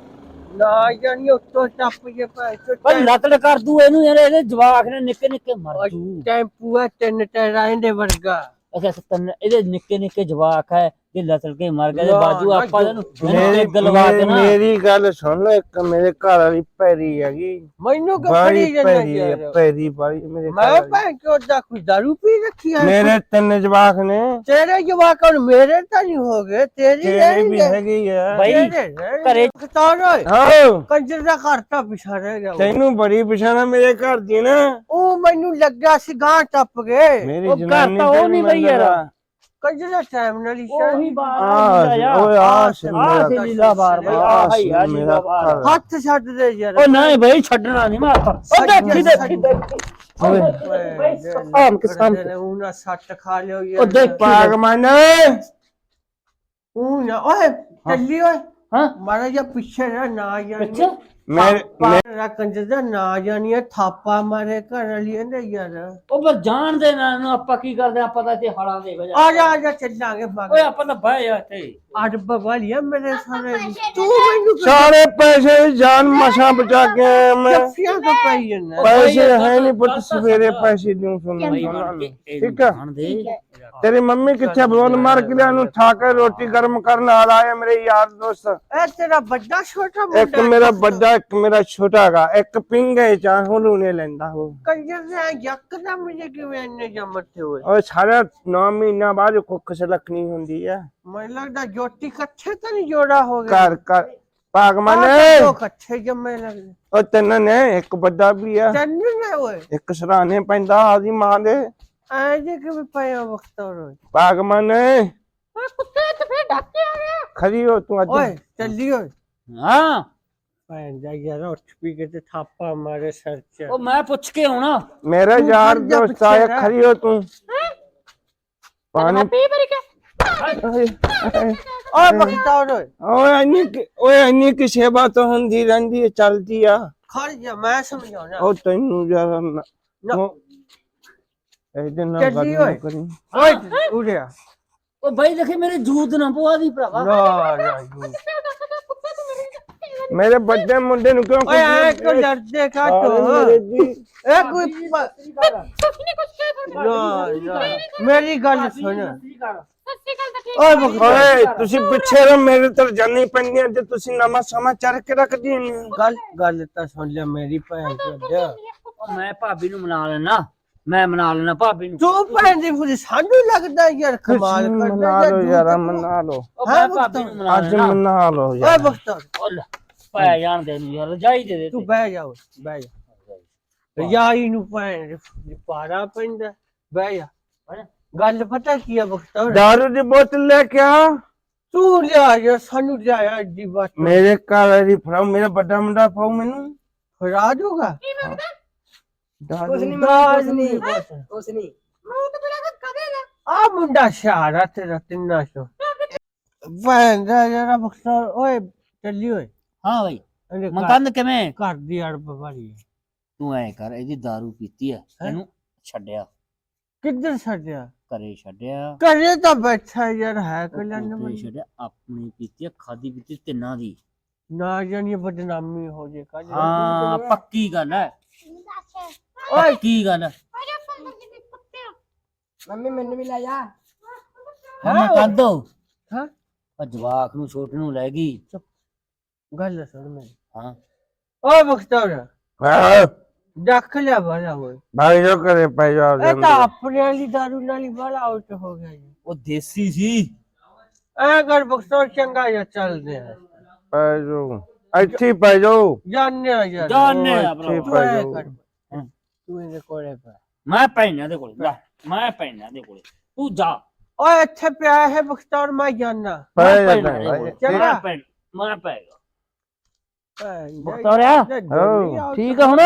ਨਾ ਜਾਣੀ ਉੱਤੋਂ ਟੱਪ ਜੇ ਪੈ ਪਰ ਲੱਤੜ ਕਰ ਦੂ ਇਹਨੂੰ ਯਾਰ ਇਹਦੇ ਜਵਾਕ ਨੇ ਨਿੱਕੇ ਨਿੱਕੇ ਮਰ ਜੂ ਟੈਂਪੂ ਆ ਤਿੰਨ ਟਾਇਰਾਂ ਦੇ ਵਰਗਾ। ਅੱਛਾ ਸਤਨ ਇਹਦੇ ਨਿੱਕੇ ਨਿੱਕੇ ਜਵਾਕ ਹੈ ਜੇ ਲਤੜ ਕੇ ਮਰ ਤੇ ਨਾ, ਬਾਜੂ ਨਾ, ਆਪਾਂ ਇਹਨੂੰ ਮੇਰੀ ਇਹਨੂੰ ਗਲਵਾ ਮੇਰੀ- ਦੇਣਾ। ਮੇਰੀ ਗੱਲ ਸੁਣ ਲੈ ਇੱਕ ਮੇਰੇ ਘਰ ਵਾਲੀ ਪੈਰੀ ਹੈਗੀ। ਮੈਨੂੰ ਕਿ ਫੜੀ ਜਾਂਦਾ ਪੈਰੀ ਹੈ, ਪੈਰੀ ਬਾਈ ਮੇਰੇ ਘਰ ਮੈਂ। ਭੈਣ ਚੋ ਦਾ ਕੋਈ ਦਾਰੂ ਪੀ ਰੱਖੀ ਆ? ਮੇਰੇ ਤਿੰਨ ਜਵਾਕ ਨੇ। ਤੇਰੇ ਜਵਾਕਾਂ ਨੂੰ ਮੇਰੇ ਤਾਂ ਨਹੀਂ ਹੋ ਗਏ ਤੇਰੀ ਰਹਿਣਗੇ ਹੈਗੀ ਆ। ਬਾਈ, ਘਰੇ ਖਤਾਰ ਓਏ? ਹਾਂ ਕੰਜਰ ਦਾ ਘਰ ਤਾਂ ਪਿਛਾ ਰਹਿ ਗਿਆ। ਤੈਨੂੰ ਬੜੀ ਪਛਾਣਾ ਮੇਰੇ ਘਰ ਦੀ ਨਾ। ਉਹ ਮੈਨੂੰ ਲੱਗਾ ਸੀ ਗਾਂ ਟੱਪ ਗਏ। ਉਹ ਘਰ ਤਾਂ ਉਹ ਨਹੀਂ ਬਈ ਯਾਰ। ਦਾ ਟਾਈਮ ਨਾਲ ਹੀ ਉਹੀ ਬਾਤ ਆ ਓਏ ਆ ਆ ਲੀਲਾ ਬਾਰ ਬਈ ਆ ਹਾਈ ਆ ਲੀਲਾ ਬਾਰ ਹੱਥ ਛੱਡ ਦੇ ਯਾਰ। ਉਹ ਨਹੀਂ ਬਈ ਛੱਡਣਾ ਨਹੀਂ ਮੈਂ ਉਹ ਦੇਖੀ ਦੇਖੀ ਦੇਖੀ। ਓਏ ਆਮ ਕਿਸਾਨ ਨੇ ਉਹਨਾਂ ਸੱਟ ਖਾ ਲਿਓ ਯਾਰ। ਦੇਖ ਪਾਗ ਮਨ ਉਹ ਨਾ ਓਏ ਚੱਲੀ ਓਏ। ਹਾਂ। ਮਾਰਾ ਜਿਹਾ ਪਿੱਛੇ ਰਹਿ ਨਾ ਜਾਣੀ ਪਿੱਛੇ? ਮੇਰੇ ਮੇਰਾ ਕੰਜਰ ਦਾ ਨਾ ਜਾਣੀਏ ਥਾਪਾ ਮਾਰੇ ਘਰ ਵਾਲੀ ਇਹਦੇ ਯਾਰ। ਉਹ ਪਰ ਜਾਣ ਦੇ ਨਾ ਇਹਨੂੰ ਆਪਾਂ ਕੀ ਕਰਦੇ ਆ? ਆਪਾਂ ਤਾਂ ਇੱਥੇ ਹੜਾਂ ਦੇ ਵਜਾ ਆ ਜਾ ਆ ਜਾ ਚੱਲਾਂਗੇ ਬਾਗ। ਓਏ ਆਪਾਂ ਤਾਂ ਬਹਿ ਜਾ ਇੱਥੇ। ਅੱਜ ਬਵਾਲੀਆ ਮੇਰੇ ਸਾਰੇ। ਤੂੰ ਮੈਨੂੰ ਸਾਰੇ ਪੈਸੇ ਜਾਨ ਮਸਾਂ ਬਚਾ ਕੇ ਆਇਆ ਮੈਂ। ਜੱਫੀਆਂ ਤੋਂ ਪਈ ਜੰਨਾ ਪੈਸੇ ਹੈ ਨਹੀਂ ਪੁੱਤ ਸਵੇਰੇ ਪੈਸੇ ਦਿਉ ਸੁਣ ਬਈ ਬਣ ਕੇ ਇਹਨੂੰ ਠੀਕ ਆ? ਜਾਣ ਦੇ। ਤੇਰੀ ਮੰਮੀ ਕਿੱਥੇ ਬੋਲ ਮਾਰ ਕੇ ਲਿਆ ਨੂੰ ਠਾ ਕੇ ਰੋਟੀ ਗਰਮ ਕਰਨ ਆ ਆਇਆ ਮੇਰੇ ਯਾਰ ਦੋਸਤ। ਇਹ ਤੇਰਾ ਵੱਡਾ ਛੋਟਾ ਮੁੰਡਾ ਇੱਕ ਮੇਰਾ ਵੱਡਾ ਇੱਕ ਮੇਰਾ ਛੋਟਾ ਹੈਗਾ ਇੱਕ ਪਿੰਗੇ ਚਾਹ ਉਹਨੂੰ ਨੇ ਲੈਂਦਾ ਉਹ। ਕੰਜਰ ਦਾ ਮੈਨੂੰ ਕਿਵੇਂ ਇੰਨੇ ਜੰਮਤੇ ਹੋਏ। ਉਹ ਸਾਰਾ 9 ਮਹੀਨਾ ਬਾਅਦ ਕੁੱਖ ਸਲਖਣੀ ਹੁੰਦੀ ਆ। ਮੈਨੂੰ ਲੱਗਦਾ ਜੋਟੀ ਇਕੱਠੇ ਤਾਂ ਨਹੀਂ ਜੋੜਾ ਹੋ ਗਿਆ ਘਰ ਘਰ ਭਾਗਮਨ। ਆਹ ਤਾਂ ਦੋ ਇਕੱਠੇ ਜੰਮੇ ਲੱਗਦੇ। ਉਹ ਤਿੰਨ ਨੇ ਇੱਕ ਵੱਡਾ ਵੀ ਆ। ਤੈਨੂੰ ਨੇ ਓਏ। ਇੱਕ ਸਰਾਣੇ ਪੈਂਦਾ ਆਦੀ ਮਾਂ ਦੇ। ਐ ਜੇ ਕਿਵੇਂ ਪਿਆ ਵਕਤ ਹੋਏ ਭਾਗਮਨ। ਕੁੱਤੇ ਤੇ ਫੇਰ ਡਾਕੇ ਆ ਗਿਆ। ਖਰੀ ਹੋ ਤੂੰ ਅੱਜ। ਓਏ ਚੱਲੀ ਓਏ। ਹਾਂ। ਭੈਣ ਜਾ ਯਾਰ ਉੱਠ ਪੀ ਕੇ ਤੇ ਥਾਪਾ ਮਾਰੇ ਸਿਰ 'ਚ। ਉਹ ਮੈਂ ਪੁੱਛ ਕੇ ਆਉਣਾ। ਮੇਰਾ ਯਾਰ ਦੋਸਤ ਆਇਆ। ਖਰੀ ਹੋ ਤੂੰ। ਪਾਣੀ ਓਏ ਬਖਤੌਰ ਓਏ। ਓਏ ਇੰਨੀ ਕਿ- ਓਏ ਇੰਨੀ ਕਿ ਸੇਵਾ ਤਾਂ ਹੁੰਦੀ ਰਹਿੰਦੀ ਹੈ ਚੱਲਦੀ ਆ। ਖੜ ਜਾ ਮੈਂ ਸਮਝਾਉਣਾ। ਉਹ ਤੈਨੂੰ ਜਰਾ ਨਾ। ਇਹਦੇ ਨਾਲ ਗੱਲ। ਕਰੀ। ਓਏ ਉੜਿਆ ਉਹ ਬਾਈ ਦੇਖੇ ਮੇਰੇ ਜੂਤ ਨਾ ਪਵਾ ਦੀ ਭਰਾਵਾ। ਨਾ ਨਾ। ਮੇਰੇ ਵੱਡੇ ਮੁੰਡੇ ਨੂੰ ਕਿਉਂ ਓਏ ਐ ਕਿਉਂ ਡਰਦੇ ਕਾ ਤੋ ਇਹ ਕੋਈ ਨਾ ਨਾ ਮੇਰੀ ਗੱਲ ਸੁਣ। ਓਏ ਬਖਤੌਰ ਓਏ ਤੁਸੀਂ ਪਿੱਛੇ ਰਹੋ ਮੇਰੇ ਤੇ ਜਾਨੀ ਪੈਂਦੀ ਅੱਜ ਤੁਸੀਂ ਨਵਾਂ ਸਮਾਂ ਚੜ ਕੇ ਰੱਖਦੀ ਨਹੀਂ ਗੱਲ ਗੱਲ ਤਾਂ ਸੁਣ ਲੈ ਮੇਰੀ ਭੈਣ ਚੋਦ ਉਹ ਮੈਂ ਭਾਬੀ ਨੂੰ ਮਨਾ ਲੈਣਾ ਮੈਂ ਮਨਾ ਲੈਣਾ ਭਾਬੀ ਨੂੰ। ਤੂੰ ਭੈਣ ਦੀ ਫੁੱਲੀ ਸਾਨੂੰ ਲੱਗਦਾ ਯਾਰ ਕਮਾਲ ਕਰਦਾ ਮਨਾ ਲਓ ਯਾਰ ਮਨਾ ਲਓ। ਉਹ ਹਾਂ, ਮੈਂ ਭਾਬੀ ਨੂੰ ਮਨਾ ਅੱਜ ਲੈਣਾ ਮਨਾ ਲਓ ਓਏ ਯਾਰ। ਬਖਤੌਰ ਉਹ ਲੈ, ਪੈ ਜਾਣ ਦੇ ਨੂੰ ਯਾਰ ਜਾਈ ਦੇ ਦੇ ਤੂੰ ਬਹਿ ਜਾ ਓਏ, ਬਹਿ ਜਾ। ਯਾਈ ਨੂੰ ਦੀ ਪਾਰਾ ਪੈਂਦਾ ਬਹਿ ਜਾ। ਗੱਲ ਪਤਾ ਕੀ ਆ ਬਖਤੌਰ ਦਾਰੂ ਦੀ ਬੋਤਲ ਲੈ ਕੇ ਆ। ਤੂੰ ਲਿਆ ਯਾਰ ਸਾਨੂੰ ਲਿਆਇਆ ਅੱਡੀ ਬਾਤ ਮੇਰੇ ਘਰ ਵਾਲੀ ਫੜਾਓ ਮੇਰਾ ਵੱਡਾ ਮੁੰਡਾ ਪਾਉ ਮੈਨੂੰ। ਫੜਾ ਦੂਗਾ ਦਾਰੂ ਦਾਜ ਨਹੀਂ ਕੁਛ ਨਹੀਂ ਮੈਂ ਤਾਂ ਬਿਨਾਂ ਆ ਮੁੰਡਾ ਸ਼ਾਰਾ ਤੇਰਾ ਤਿੰਨਾ ਚੋਂ। ਭੈਣ ਦਾ ਜਰਾ ਬਖਤੌਰ ਓਏ ਚੱਲੀ ਓਏ। ਹਾਂ ਬਈ ਇਹਦੇ ਘਰ- ਮਕੰਦ ਕਿਵੇਂ? ਘਰ ਦੀ ਅੜਬ ਵਾਲੀ ਤੂੰ ਐ ਕਰ ਇਹਦੀ दारू ਪੀਤੀ ਆ? ਇਹਨੂੰ ਛੱਡਿਆ। ਕਿੱਧਰ ਛੱਡਿਆ? ਘਰੇ ਛੱਡਿਆ। ਘਰੇ ਤਾਂ ਬੈਠਾ ਯਾਰ ਹੈ ਕਲਿਆਣ ਘਰੇ ਛੱਡਿਆ ਆਪਣੀ ਪੀਤੀ ਆ ਖਾਦੀ ਪੀਤੀ ਤਿੰਨਾਂ ਦੀ। ਨਾ ਜਾਣੀ ਬਦਨਾਮੀ ਹੋ ਜੇ ਕੱਲ ਹਾਂ ਪੱਕੀ ਗੱਲ ਹੈ। ਓਏ! ਕੀ ਗੱਲ ਹੈ। ਮੰਮੀ ਮੈਨੂੰ ਵੀ ਲੈ ਜਾ। ਹਾਂ ਕਰ ਦੋ ਹਾਂ। ਜਵਾਕ ਨੂੰ ਛੋਟੇ ਨੂੰ ਲੈ ਗਈ। ਗੱਲ ਸੁਣ ਮੇਰੀ। ਹਾਂ। ਓ ਬਖਤੌਰ ਹਾਂ ਰੱਖ ਲਿਆ ਬਾਲਾ ਹੋਏ ਭਾਈ ਜੋ ਕਰੇ ਪੈ ਜਾ ਇਹ ਤਾਂ ਆਪਣੇ ਵਾਲੀ ਦਾਰੂ ਨਾਲ ਹੀ ਬਾਲਾ ਆਊਟ ਹੋ ਗਿਆ ਜੀ। ਉਹ ਦੇਸੀ ਸੀ। ਐ ਕਰ ਬਖਤੌਰ ਚੰਗਾ ਜਾਂ ਚੱਲਦੇ ਆ ਪੈ ਜੋ ਇੱਥੇ ਪੈ ਜੋ। ਜਾਣਦੇ ਆ ਯਾਰ। ਜਾਣਦੇ ਆ ਇੱਥੇ ਭਰਾ ਤੂੰ ਐ। ਕਰ। ਤੂੰ ਇਹਦੇ ਕੋਲੇ ਪੈ। ਮੈਂ ਪੈਣਾ ਦੇ ਕੋਲੇ ਲੈ ਮੈਂ ਪੈਣਾ ਦੇ ਕੋਲੇ। ਤੂੰ ਜਾ। ਓਏ ਇੱਥੇ ਪਿਆ ਹੈ ਬਖਤੌਰ ਮੈਂ ਜਾਣਾ। ਪੈ ਮੈਂ ਜਾ ਪੈਣਾ। ਚੰਗਾ। ਮੈਂ ਪੈਣਾ ਮੈਂ ਪੈਗਾ ਬਖਤੌਰਿਆ? ਹੋ, ਠੀਕ ਆ ਹੁਣ?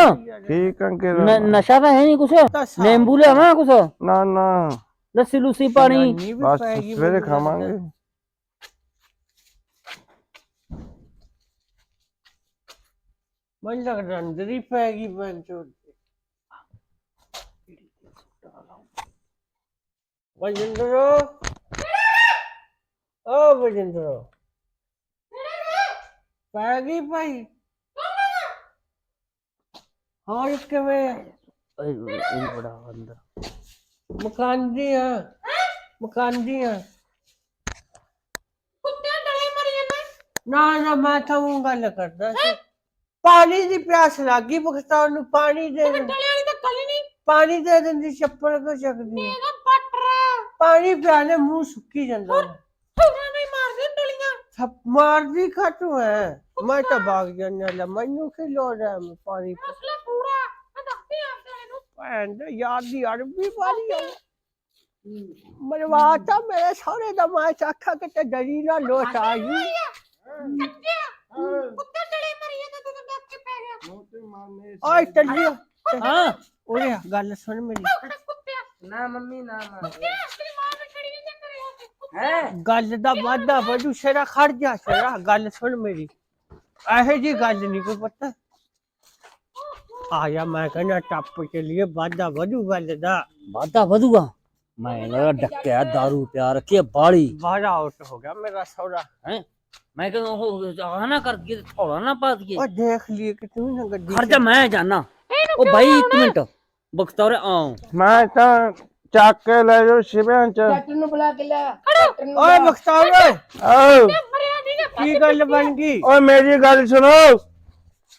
ਠੀਕ ਅੰਕੇ ਨ- ਨਸ਼ਾ ਤਾਂ ਹੈ ਨਹੀਂ ਕੁਛ? ਨਿੰਬੂ ਨਿੰਬੂ ਲਿਆਵਾਂ ਕੁਛ? ਨਾ ਨਾ। ਲੱਸੀ ਲੂਸੀ ਪਾਣੀ? ਬਸ ਸਵੇਰੇ ਖਾਵਾਂਗੇ। ਮੈਨੂੰ ਲੱਗਦਾ ਅੰਦਰ ਹੀ ਪੈ ਗਈ ਬੰਚੋ ਵਜਿੰਦਰੋ? ਓ ਵਜਿੰਦਰੋ। ਪੈ ਗਈ ਭਾਈ। ਹੋਰ ਕਿਵੇਂ ਆ? ਇਹ ਬੜਾ ਅੰਦਰ। ਮਕਾਨ ਦੀ ਆ ਮਕਾਨ ਦੀ ਆ ਨਾ ਨਾ ਮੈਂ ਤਾਂ ਉਹ ਗੱਲ ਕਰਦਾ ਸੀ। ਪਾਣੀ ਦੀ ਪਿਆਸ ਲੱਗੀ ਬਖਤਾਰ ਨੂੰ ਪਾਣੀ ਦੇ ਦੇ ਪਾਣੀ ਦੇ ਦਿੰਦੀ ਚੱਪਲ ਕੋ ਚੱਕਦੀ ਆ। ਪਾਣੀ ਪਿਆਲੇ ਮੂੰਹ ਸੁੱਕੀ ਜਾਂਦਾ। ਥੱਪ ਮਾਰਦੀ ਖਾਟੂ ਹੈ ਮੈਂ ਤਾਂ ਭਾਗ ਜਾਣਾ ਲਾ ਮੈਨੂੰ ਕੀ ਲੋੜ ਹੈ ਮੈਂ ਪਾਣੀ ਭੈਣ ਦੇ ਯਾਰ ਦੀ ਅੜਬੀ ਵਾਲੀ ਆ ਮਰਵਾਤਾ ਮੇਰੇ ਸਹੁਰੇ ਦਾ ਮੈਂ ਚਾਖਾ ਕਿ ਤੇ ਡਰੀ ਨਾ ਲੋਟ ਆ ਗਈ ਓਏ ਚੱਲਿਓ। ਹਾਂ। ਓਏ ਗੱਲ ਸੁਣ ਮੇਰੀ। ਨਾ ਮੰਮੀ ਨਾ ਨਾ ਗੱਲ ਦਾ ਵਾਦਾ ਬੜੂ ਸ਼ੇਰਾ ਖੜ ਜਾ ਸ਼ੇਰਾ ਗੱਲ ਸੁਣ ਮੇਰੀ। ਇਹੋ ਜੀ ਗੱਲ ਨਹੀਂ ਕੋਈ ਪਤਾ। ਆਇਆ ਮੈਂ ਕਹਿੰਦਾ ਟੱਪ ਕੇ ਲਈ ਵਾਦਾ ਵਧੂ ਗੱਲ ਦਾ ਵਾਧਾ ਵਧੂਗਾ। ਮੈਂ ਲਗਾ ਡੱਕਿਆ दारू ਪਿਆ ਰੱਖੀ ਬਾਲੀ। ਬਾਹਰ ਆਊਟ ਹੋ ਗਿਆ ਮੇਰਾ ਸਹੁਰਾ। ਹੈ? ਮੈਂ ਕਹਿੰਦਾ ਉਹ ਆਹ ਨਾ ਕਰ ਕੇ ਥੋੜਾ ਨਾ ਪਾ ਦਈਏ। ਉਹ ਦੇਖ ਲਈ ਕਿ ਤੂੰ ਨਾ ਗੱਡੀ ਖੜ ਜਾ ਮੈਂ ਜਾਣਾ ਉਹ ਬਾਈ ਇੱਕ ਮਿੰਟ ਬਖਤੌਰ ਆਉ। ਮੈਂ ਤਾਂ ਚੱਕ ਕੇ ਲੈ ਜਾਓ ਸ਼ਿਵਿਆਂ ਚ। ਡਾਕਟਰ ਨੂੰ ਬੁਲਾ ਕੇ ਲੈ ਡਾਕਟਰ ਨੂੰ ਓਏ ਬਖਤਾਰ ਓਏ। ਓ ਕੀ ਗੱਲ ਬਣ ਗਈ? ਓਏ ਮੇਰੀ ਗੱਲ ਸੁਣੋ।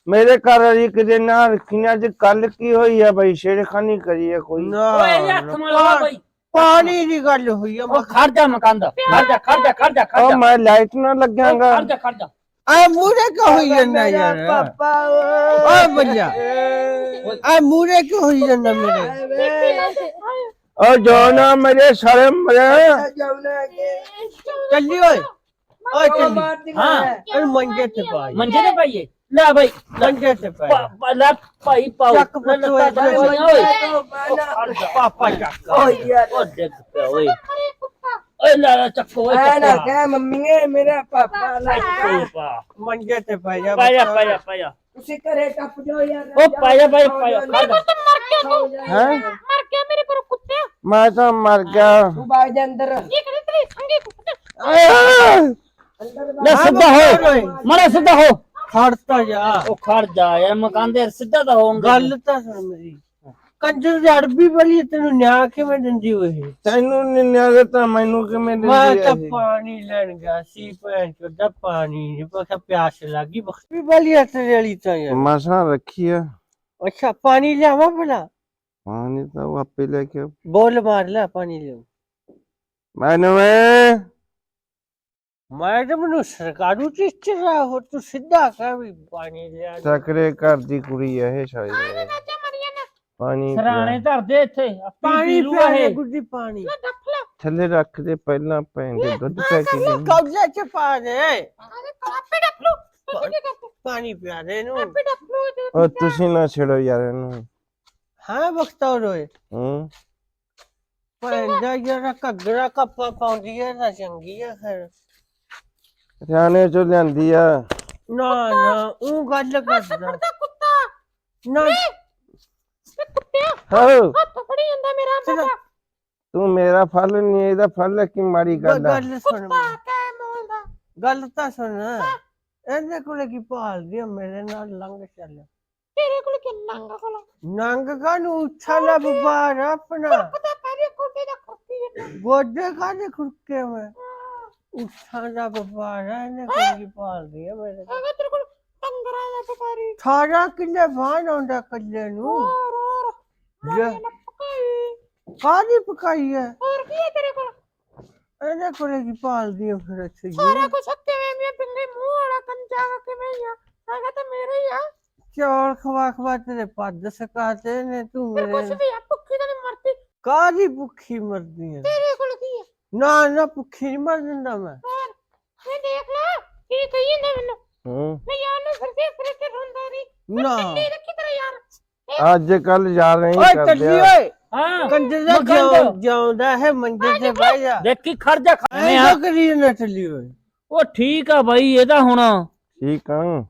ਮੇਰੇ ਘਰ ਵਾਲੀ ਕਿਤੇ ਨਾ ਰੱਖੀਆਂ ਅੱਜ ਕੱਲ ਕੀ ਹੋਈ ਆ ਬਈ? ਛੇੜਖਾਨੀ ਕਰੀ ਆ ਕੋਈ। ਓਏ ਇਹ ਹੱਥ ਮਲਾ ਬਾਈ। ਪਾਣੀ ਦੀ ਗੱਲ ਹੋਈ ਆ ਉਹ ਖੜ ਜਾ ਮਕੰਦ। ਖੜ ਜਾ ਖੜ ਜਾ ਖੜ ਜਾ ਖੜ ਓ ਜਾ। ਮੈਂ ਲਾਈਟ ਨਾ ਲੱਗਾਂਗਾ ਖੜ ਜਾ ਖੜ ਜਾ। ਆ ਮੂਰੇ ਕਿਉਂ ਹੋਈ ਜਾਂਦਾ ਯਾਰ? ਪਾਪਾ ਓਏ ਬੱਜਾ। ਆ ਮੂਰੇ ਕਿਉਂ ਹੋਈ ਜਾਂਦਾ ਮੇਰੇ? ਓ ਜੋ ਨਾ ਮੇਰੇ ਸਾਰੇ ਮਰੇ ਚੱਲੀ ਓਏ। ਓਏ ਚੱਲੀ। ਹਾਂ। ਇਹ ਮੰਜੇ ਤੇ ਪਾਈ ਮੰਜੇ ਤੇ ਪਾਈਏ? ਲੈ ਬਾਈ ਮੰਜੇ ਤੇ ਪਾਈ ਲੈ ਭਾਈ ਪਾਓ। ਚੱਕ ਓਏ, ਓਏ, ਓਏ। ਪਾਪਾ ਚੱਕ। ਓ ਯਾਰ ਉਹ ਡਿੱਗ ਪਿਆ ਓਏ। ਓਏ ਲੈ ਲੈ ਚੱਕੋ ਓਏ ਐ ਨਾ ਚੱਕੋ। ਕਹਿ ਮੰਮੀ ਮੇਰਾ ਪਾਪਾ ਲੈ ਓਏ ਪਾ। ਮੰਜੇ ਤੇ ਪੈ ਜਾ ਪਾ ਜਾ ਪਾ ਜਾ ਪਾ ਜਾ। ਤੁਸੀਂ ਘਰੇ ਟੱਪ ਜਾਓ ਯਾਰ ਉਹ ਪਾ ਜਾ ਬਾਈ ਪਾ ਜਾ ਖੜ ਜਾ ਹੈ? ਮਰ ਗਿਆ ਮੇਰੇ ਕੋਲ ਕੁੱਤੇ। ਮੈਂ ਤਾਂ ਮਰ ਗਿਆ। ਤੂੰ ਬਾਗ ਦੇ ਅੰਦਰ। ਇਹ ਕਰੇ ਤੇਰੇ ਸੰਗੇ ਕੁੱਤੇ? ਆਹ! ਅੰਦਰ ਲੈ ਸਿੱਧਾ ਹੋ। ਮੜਾ ਸਿੱਧਾ ਹੋ। ਖੜਤਾ ਜਾ। ਉਹ ਖੜ ਜਾ ਯਾਰ ਮਕਾਨ ਦੇ ਸਿੱਧਾ ਤਾਂ ਹੋਊਗਾ। ਗੱਲ ਤਾਂ ਸੁਣ ਮੇਰੀ। ਕੰਜਰ ਦੀ ਅੜਬੀ ਵਾਲੀ ਤੈਨੂੰ ਨਿਆ ਕਿਵੇਂ ਦਿੰਦੀ ਓਏ ਤੈਨੂੰ ਨਿੰਨਿਆ ਦੇ ਤਾਂ ਮੈਨੂੰ ਕਿਵੇਂ ਮੈਂ ਦਿੰਦੀ ਤਾਂ ਆ ਇਹ? ਪਾਣੀ ਲੈਣ ਗਿਆ ਸੀ ਭੈਣ ਚੋਦਾ ਪਾਣੀ ਨਹੀਂ ਪਤਾ ਪਿਆਸ ਲੱਗੀ ਬਖਤੀ ਵਾਲੀ ਆ ਤੇਰੇ ਵਾਲੀ ਤਾਂ ਯਾਰ ਮਸਾਂ ਰੱਖੀ ਆ ਅੱਛਾ ਪਾਣੀ ਲਿਆਵਾਂ ਭਲਾ ਪਾਣੀ ਤਾਂ ਉਹ ਆਪੇ ਲੈ ਕੇ ਆਊ। ਬੋਲ ਮਾਰ ਲੈ ਪਾਣੀ ਲਿਆ ਮੈਨੂੰ ਏ ਮੈਂ ਤਾਂ ਮੈਨੂੰ ਸਰਕਾਰੂ ਚ ਚੜਾ ਹੋ ਤੂੰ ਸਿੱਧਾ ਕਹਿ ਵੀ ਪਾਣੀ ਲਿਆ ਦੇ। ਸਕਰੇ ਘਰ ਦੀ ਕੁੜੀ ਆ ਇਹ ਸ਼ਾਇਦ ਚਾਚਾ ਮਰੀਆ ਨਾ ਪਾਣੀ ਸਰਾਣੇ ਧਰ ਦੇ ਇੱਥੇ ਪਾਣੀ ਪੀ ਲੂਗਾ ਪਿਆ ਇਹ। ਗੁੱਡੀ ਪਾਣੀ। ਡੱਫ ਲੈ। ਥੱਲੇ ਰੱਖ ਦੇ ਪਹਿਲਾਂ ਭੈਣ ਦੇ ਦੁੱਧ ਪੈ ਕੇ ਗਈ ਕਬਜ਼ੇ ਚ ਪਾ ਦੇ। ਅਰੇ ਆਪੇ ਡੱਫ ਲੂ ਤੁਸੀਂ ਕੀ ਕਰਦੇ ਪਾਣੀ ਪਿਆ ਦੇ ਇਹਨੂੰ। ਆਪੇ ਡੱਫ ਲੂ ਇਹਦੇ ਉਹ ਤੁਸੀਂ ਨਾ ਛੇੜੋ ਯਾਰ ਇਹਨੂੰ। ਹਾਂ ਬਖਤੌਰ ਹੋਏ ਹੂੰ। ਪੈਂਦਾ ਜਿਹੜਾ ਘੱਗਰਾ ਕੱਪਾ ਪਾਉਂਦੀ ਹੈ ਤਾਂ ਚੰਗੀ ਹੈ ਫਿਰ। ਹਰਿਆਣੇ ਚੋਂ ਲਿਆਂਦੀ ਆ। ਨਾ ਨਾ ਉਹ ਗੱਲ ਕਰਦਾ। ਦਾ ਕੁੱਤਾ। ਨਾ ਤੇ ਕੁੱਤਿਆ ਹੋ ਹੱਥ ਫੜੀ ਜਾਂਦਾ ਮੇਰਾ ਬਾਬਾ ਤੂੰ ਮੇਰਾ ਫਲ ਨਹੀਂ ਇਹਦਾ ਫਲ ਕੀ ਮਾੜੀ ਗੱਲ ਆ ਗੱਲ ਸੁਣ ਕੁੱਤਾ ਕਹਿ ਮੋਲਦਾ ਗੱਲ ਤਾਂ ਸੁਣ ਇਹਦੇ ਕੋਲੇ ਕੀ ਭਾਲਦੀ ਆ ਮੇਰੇ ਨਾਲ ਲੰਘ ਚੱਲ ਤੇਰੇ ਕੋਲ ਕਿ ਨੰਗਾ ਕੋਲ ਨੰਗ ਕਾਨੂੰ ਉੱਛਾ ਨਾ ਬਬਾਰ ਆਪਣਾ ਪਤਾ ਪੈਰੇ ਕੋਟੇ ਦਾ ਖੁਰਕੀ ਜਿਹਾ ਗੋਡੇ ਕਾਦੇ ਖੁਰਕੇ ਮੈਂ ਉੱਛਾ ਦਾ ਬਬਾਰ ਇਹਨੇ ਕੋਲੇ ਕੀ ਭਾਲਦੀ ਆ ਮੇਰੇ ਕੋਲ ਹੈਗਾ ਤੇਰੇ ਕੋਲ ਟੰਗਰਾ ਦਾ ਪਕਾਰੀ ਸਾਰਾ ਕਿੱਲੇ ਬਾਣ ਆਉਂਦਾ ਕੱਲੇ ਨੂੰ ਹੋਰ ਹੋਰ ਲੈ, ਨਾ ਪਕਾਈ। ਕਾਦੀ ਪਕਾਈ ਹੈ ਹੋਰ ਕੀ ਹੈ ਤੇਰੇ ਕੋਲ? ਇਹਦੇ ਕੋਲੇ ਕੀ ਭਾਲਦੀ ਆ ਫਿਰ ਅੱਛਾ ਸਾਰਾ ਕੁਝ ਕਿਵੇਂ ਮੇ ਪਿੰਗੇ ਮੂੰਹ ਵਾਲਾ ਕੰਜਾ ਕਿਵੇਂ ਹੀ ਆ? ਹੈਗਾ ਤਾਂ ਮੇਰਾ ਹੀ ਆ। ਚੌਲ ਖਵਾ ਖਵਾ ਤੇਰੇ ਪੱਦ ਸਕਾਤੇ ਨੇ ਤੂੰ ਫਿਰ ਕੁਝ ਮੇਰੇ। ਵੀ ਆ ਭੁੱਖੀ ਤਾਂ ਨਹੀਂ ਮਰਦੀ। ਕਾਦੀ ਭੁੱਖੀ ਮਰਦੀ ਹੈ ਤੇਰੇ ਕੋਲ ਕੀ ਹੈ ਨਾ ਨਾ ਭੁੱਖੀ ਨਹੀਂ ਮਰ ਜਾਂਦਾ ਮੈਂ। ਹੋਰ ਇਹ ਦੇਖ ਲੈ ਕੀ ਕਹੀ ਜਾਂਦਾ ਮੈਨੂੰ। ਹੂੰ। ਮੈਂ ਯਾਰ ਨੂੰ ਫਿਰਦੇ ਫਿਰਦੇ ਰੋਂਦਾ ਨਹੀਂ ਨਾ। ਇਹ ਦੇਖੀ ਤੇਰਾ ਯਾਰ। ਅੱਜ ਕੱਲ ਯਾਰ ਨਹੀਂ ਓਏ ਕਰਦੇ। ਟੱਲੀ ਓਏ। ਹਾਂ। ਕੰਜਰ ਦਾ। ਜਿਉਂ- ਜਿਉਂਦਾ ਹੈ ਮੰਜੇ ਤੇ ਬਹਿ ਜਾ। ਦੇਖੀ ਖੜ ਜਾ ਖਾਣੇ ਆ। ਕਰੀ ਨਾ ਟੱਲੀ ਓਏ। ਉਹ ਠੀਕ ਆ ਬਾਈ ਇਹਦਾ ਹੁਣ। ਠੀਕ ਆ।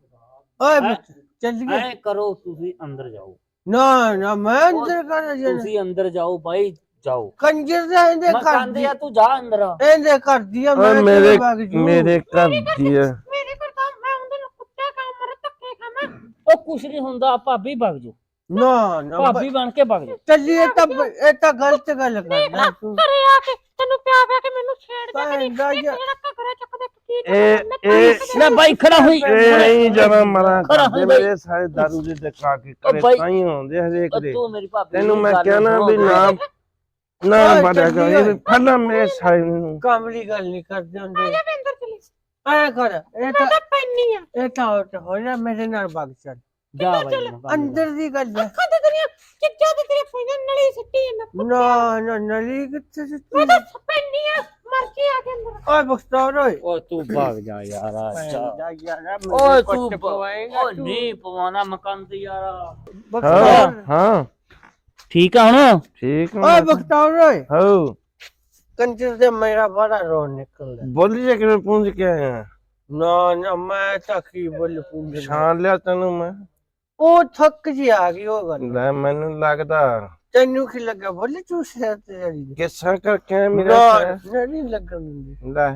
ਓਏ ਬੱਚ- ਚੱਲ ਗਿਆ ਐ ਕਰੋ ਤੁਸੀਂ ਅੰਦਰ ਜਾਓ। ਨਾ ਨਾ ਮੈਂ ਅੰਦਰ ਕਰ ਜਾਣਾ? ਤੁਸੀਂ ਅੰਦਰ ਜਾਓ ਬਾਈ ਜਾਓ। ਕੰਜਰ ਦਾ ਇਹਦੇ ਮੈਂ ਘਰ ਕਹਿੰਦੇ ਦੀ ਆ ਤੂੰ ਜਾ ਅੰਦਰ। ਇਹਦੇ ਘਰ ਦੀ ਆ ਓਏ ਮੈਂ ਮੇਰੇ ਮੇਰੇ ਜੂ? ਘਰ ਦੀ ਆ। ਮੇਰੇ ਕੋਲ ਤਾਂ ਮੈਂ ਉਹਦੇ ਨੂੰ ਕੁੱਤੇ ਕਾ ਮਰ ਧੱਕੇ ਖਾਵਾਂ। ਉਹ ਕੁਛ ਨਹੀਂ ਹੁੰਦਾ ਭਾਬੀ ਵਗ ਜਾਓ। ਨਾ ਨਾ ਭਾਬੀ ਬਣ ਕੇ ਵਗ ਜਾਓ ਚੱਲੀ ਇਹ ਤਾਂ ਇਹ ਤਾਂ ਗਲਤ ਗੱਲ ਕਰਦਾ ਤੂੰ ਘਰੇ ਆ ਕੇ ਤੈਨੂੰ ਪਿਆ ਪਿਆ ਕੇ ਮੈਨੂੰ ਛੇੜ ਦੇ ਕਦੀ ਭੈਣ ਦਾ ਇੱਕ ਯਾਰ। ਜਿਹੜਾ ਘਗਰਾ ਚੱਕਦੇ ਕੀ ਇਹ ਇਹ ਲੈ ਬਾਈ ਖੜਾ ਹੋਈ ਇਹ ਨਹੀਂ ਜਨਾ ਮਰਾਂ ਕਰਦੇ। ਮੇਰੇ ਸਾਰੇ ਦਾਰੂ ਦੇ ਦਿਖਾ ਕੇ ਕਰੇ। ਤਾਂ ਹੀ ਹੁੰਦੇ ਹਰੇਕ ਦੇ ਤੂੰ ਮੇਰੀ ਭਾਬੀ ਤੈਨੂੰ ਮੈਂ ਗੱਲ ਕਿਹਾ ਨਾ ਵੀ। ਨਾ ਨਾ ਬੜਾ ਕਰ ਓਏ। ਫੜਨਾ ਮੇਰੇ ਸਾਰੇ ਨੂੰ ਕਾਮਲੀ ਗੱਲ ਨਹੀਂ ਕਰਦੇ ਹੁੰਦੇ ਮੈਂ ਅੰਦਰ ਚਲੀ ਐ ਕਰ ਇਹ ਤਾਂ ਪੈਣੀ ਆ ਇਹ ਤਾਂ ਹੋ ਜਾ ਮੇਰੇ ਨਾਲ ਵਗ ਚੱਲ ਜਾ ਬਾਈ ਮੈਂ ਕੰਮ ਅੰਦਰ ਦੀ ਗੱਲ ਹੈ ਅੱਖਾਂ ਤੇ ਤੇਰੀਆਂ ਚਿੱਚਾ ਤੇ ਤੇਰੇ ਫੈਨ ਨਲੀ ਸਿੱਟੀ ਜਾਂਦਾ ਨਾ ਨਾ ਨਲੀ ਕਿੱਥੇ ਸਿੱਟੀ ਮੈਂ ਤਾਂ ਪੈਣੀ ਆ ਮਰ ਕੇ ਆ ਕੇ ਅੰਦਰ ਓਏ ਬਖਤੌਰ ਓਏ ਓਏ ਤੂੰ ਭੱਗ ਜਾ ਯਾਰ ਆ ਜਾ ਜਾ ਯਾਰ ਓਏ ਤੂੰ ਬ- ਪਵਾਏਗਾ ਓਏ ਨਹੀਂ ਪਵਾਣਾ ਮਕਾਨ ਤੇ ਯਾਰ ਹਾਂ ਬਖਤੌਰ ਹਾਂ ਠੀਕ ਆ ਹੁਣ ਠੀਕ ਓਏ ਬਖਤੌਰ ਓਏ ਹੋ ਕੰਜਰ ਦੇ ਮੇਰਾ ਬੜਾ ਰੋ ਨਿਕਲਦਾ ਬੋਲੀ ਜੇ ਕਿਵੇਂ ਪੁੰਜ ਕੇ ਆਇਆ ਨਾ ਨਾ ਮੈਂ ਤਾਂ ਕੀ ਬੋਲ ਪੂੰਝ ਛਾਣ ਲਿਆ ਤੈਨੂੰ ਮੈਂ ਉਹ ਥੱਕ ਜੀ ਆ ਗਈ ਉਹ ਗੱਲ। ਲੈ ਮੈਨੂੰ ਲੱਗਦਾ ਤੈਨੂੰ ਕੀ ਲੱਗਾ ਬੋਲੇ ਚੂਸਿਆ ਤੇ ਜੜੀ ਕਿੱਸਾ ਕਰਕੇ ਮੇਰਾ ਨਾ, ਨਹੀਂ ਲੱਗਣ ਦਿੰਦੀ। ਲੈ।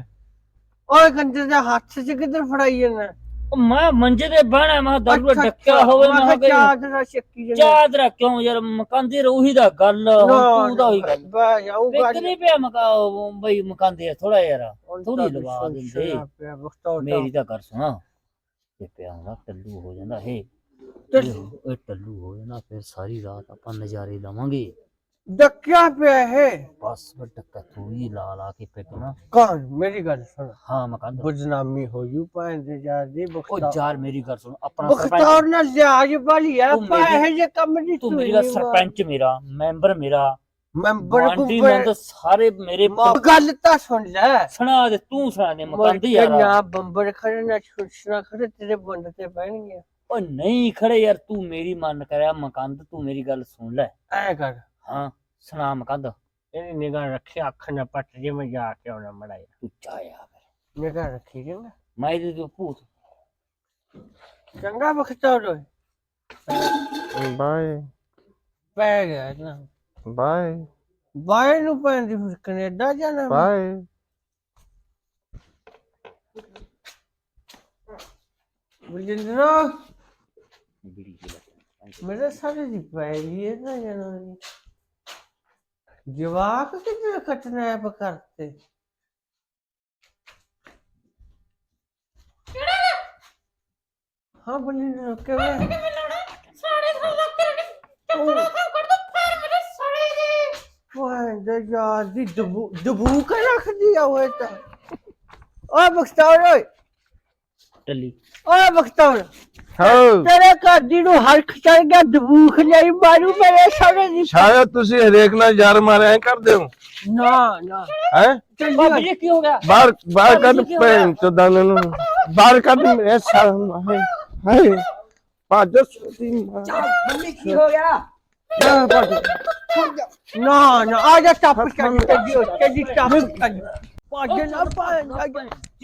ਓਏ ਕੰਜਰ ਦੇ ਹੱਥ 'ਚ ਕਿੱਧਰ ਫੜਾਈ ਜਾਂਦਾ? ਉਹ ਮੈਂ ਮੰਜੇ ਤੇ ਬਹਿਣਾ ਮੈਂ ਦਰੂਆ ਡੱਕਿਆ ਹੋਵੇ ਮੈਂ ਕਿਹਾ ਚਾਦਰ ਚੱਕੀ ਜਾਂਦਾ। ਚਾਦਰਾ ਕਿਉਂ ਯਾਰ ਮਕਾਨ ਦੀ ਰੂਹੀ ਦਾ ਗੱਲ ਹੁਣ ਤੂੰ ਦਾ ਹੋਈ ਗੱਲ ਬਾ ਜਾਊ ਗੱਲ ਵਿਕਰੀ ਪਿਆ ਮਕਾ ਬਈ ਮਕਾਨ ਦੇ ਥੋੜਾ ਯਾਰ ਥੋੜੀ ਤਾਂ ਲਵਾ ਦਿੰਦੇ। ਦਾ। ਮੇਰੀ ਤਾਂ ਗੱਲ ਸੁਣਾ ਤੇ ਪਿਆ ਹੁੰਦਾ ਟੱਲੂ ਹੋ ਜਾਂਦਾ ਇਹ। ਟੱਲੂ? ਇਹ ਟੱਲੂ ਹੋ ਜਾਂਦਾ ਫਿਰ ਸਾਰੀ ਰਾਤ ਆਪਾਂ ਨਜ਼ਾਰੇ ਲਵਾਂਗੇ। ਡੱਕਿਆ ਪਿਆ ਹੈ ਬਸ ਵੱਡਾ ਥੋੜੀ ਲਾ ਲਾ ਕੇ ਪਿੱਟਣਾ ਕੌਣ ਮੇਰੀ ਗੱਲ ਸੁਣ। ਹਾਂ ਮਕਾਨ ਬਦਨਾਮੀ ਹੋ ਜੂ ਭੈਣ ਦੇ ਯਾਰ ਦੀ ਉਹ ਬਖਤੌਰ ਯਾਰ ਮੇਰੀ ਗੱਲ ਸੁਣ ਆਪਣਾ ਬਖਤੌਰ ਸਰਪੰਚ ਨਾਲ ਲਿਆਜ ਵਾਲੀ ਆ ਤੂੰ ਪਾ ਮੇਰੀ- ਇਹ ਜੇ ਕੰਮ ਦੀ ਤੂੰ ਮੇਰਾ ਸਰਪੰਚ ਮੇਰਾ ਮੈਂਬਰ ਮੇਰਾ। ਮੈਂਬਰ ਕੋ ਮੰਦ ਸਾਰੇ ਮੇਰੇ ਗੱਲ ਤਾਂ ਸੁਣ ਲੈ। ਸੁਣਾ ਦੇ ਤੂੰ ਸੁਣਾ ਦੇ ਮਕਾਨ ਦੀ ਯਾਰ। ਨਾ ਬੰਬਰ ਖੜੇ ਨਾ ਛੁੱਟਣਾ ਖੜੇ ਤੇਰੇ ਬੰਦ ਤੇ ਪੈਣਗੇ ਉਹ ਨਹੀਂ ਖੜੇ ਯਾਰ ਤੂੰ ਮੇਰੀ ਮਨ ਕਰਿਆ ਮਕੰਦ ਤੂੰ ਮੇਰੀ ਗੱਲ ਸੁਣ ਲੈ। ਐ ਕਰ। ਹਾਂ ਸੁਣਾ ਮਕੰਦ। ਇਹਦੀ ਨਿਗਾਹ ਰੱਖੀ ਅੱਖ ਨਾ ਪੱਟ ਜੇ ਮੈਂ ਜਾ ਕੇ ਆਉਣਾ ਮੜਾਇਆ ਤੂੰ ਚਾਇਆ ਫਿਰ ਨਿਗਾਹ ਰੱਖੀ ਚੰਗਾ ਮੈਂ। ਇਹਦੇ ਤੋਂ ਭੂਤ। ਚੰਗਾ ਬਖਤੌਰ ਓਏ ਬਾਏ। ਪੈ ਗਿਆ ਨਾ ਬਾਏ। ਬਾਹਰ ਨੂੰ ਪੈਂਦੀ ਫਿਰ ਕੈਨੇਡਾ ਜਾਣਾ ਬਾਏ। ਬਲਜਿੰਦਰਾ। ਬੀੜੀ ਕੀ ਸਾਰੇ ਦੀ ਪੈਰੀ ਹੈ ਨਾ ਜਾਣਾ ਜਵਾਕ ਕਿੱਧਰ ਕੱਟਣਾ ਹੈ ਬਕਰਤੇ ਹਾਂ ਬਲਜਿੰਦਰਾ ਕਿਵੇਂ ਸਾੜੇ ਤੋਂ ਲੱਗ ਕੇ ਚੱਪੜਾ ਖਾ ਕਰ ਦੋ ਫੇਰ ਮੇਰੇ ਸਾੜੇ ਦੇ ਵਾਹ ਯਾਰ ਦੀ ਦਬੂ ਦਬੂ ਕੇ ਰੱਖ ਦਿਆ ਹੋਏ ਤਾਂ ਓਏ ਬਖਤੌਰ ਓਏ ਟੱਲੀ। ਓਏ ਬਖਤੌਰ ਹੋ। ਤੇਰੇ ਘਰ ਦੀ ਨੂੰ ਹਲਕ ਚੜ ਗਿਆ ਦਬੂਖ ਲਈ ਮਾਰੂ ਮੇਰੇ ਸਾਰੇ ਦੀ। ਸ਼ਾਇਦ ਤੁਸੀਂ ਹਰੇਕ ਨਾਲ ਯਾਰ ਮਾਰਿਆ ਐਂ ਕਰਦੇ ਹੋ। ਨਾ ਨਾ। ਹੈ? ਜੀ ਕੀ ਹੋ ਗਿਆ? ਬਾਹਰ ਬਾਹਰ ਕੱਢ ਭੈਣ ਚੋਦਾਂ ਨੂੰ। ਬਾਹਰ ਕੱਢ ਮੇਰੇ ਸਾਲ ਹਾਏ ਭੱਜ ਸੁਤੀ ਮਾਂ। ਮੰਮੀ ਕੀ ਹੋ ਗਿਆ? ਨਾ ਨਾ ਨਾ ਆ ਜਾ ਟੱਪ ਚੱਲੀ ਚੱਲੀ ਟੱਪ ਚੱਲ ਭੱਜ ਨਾ ਭੱਜ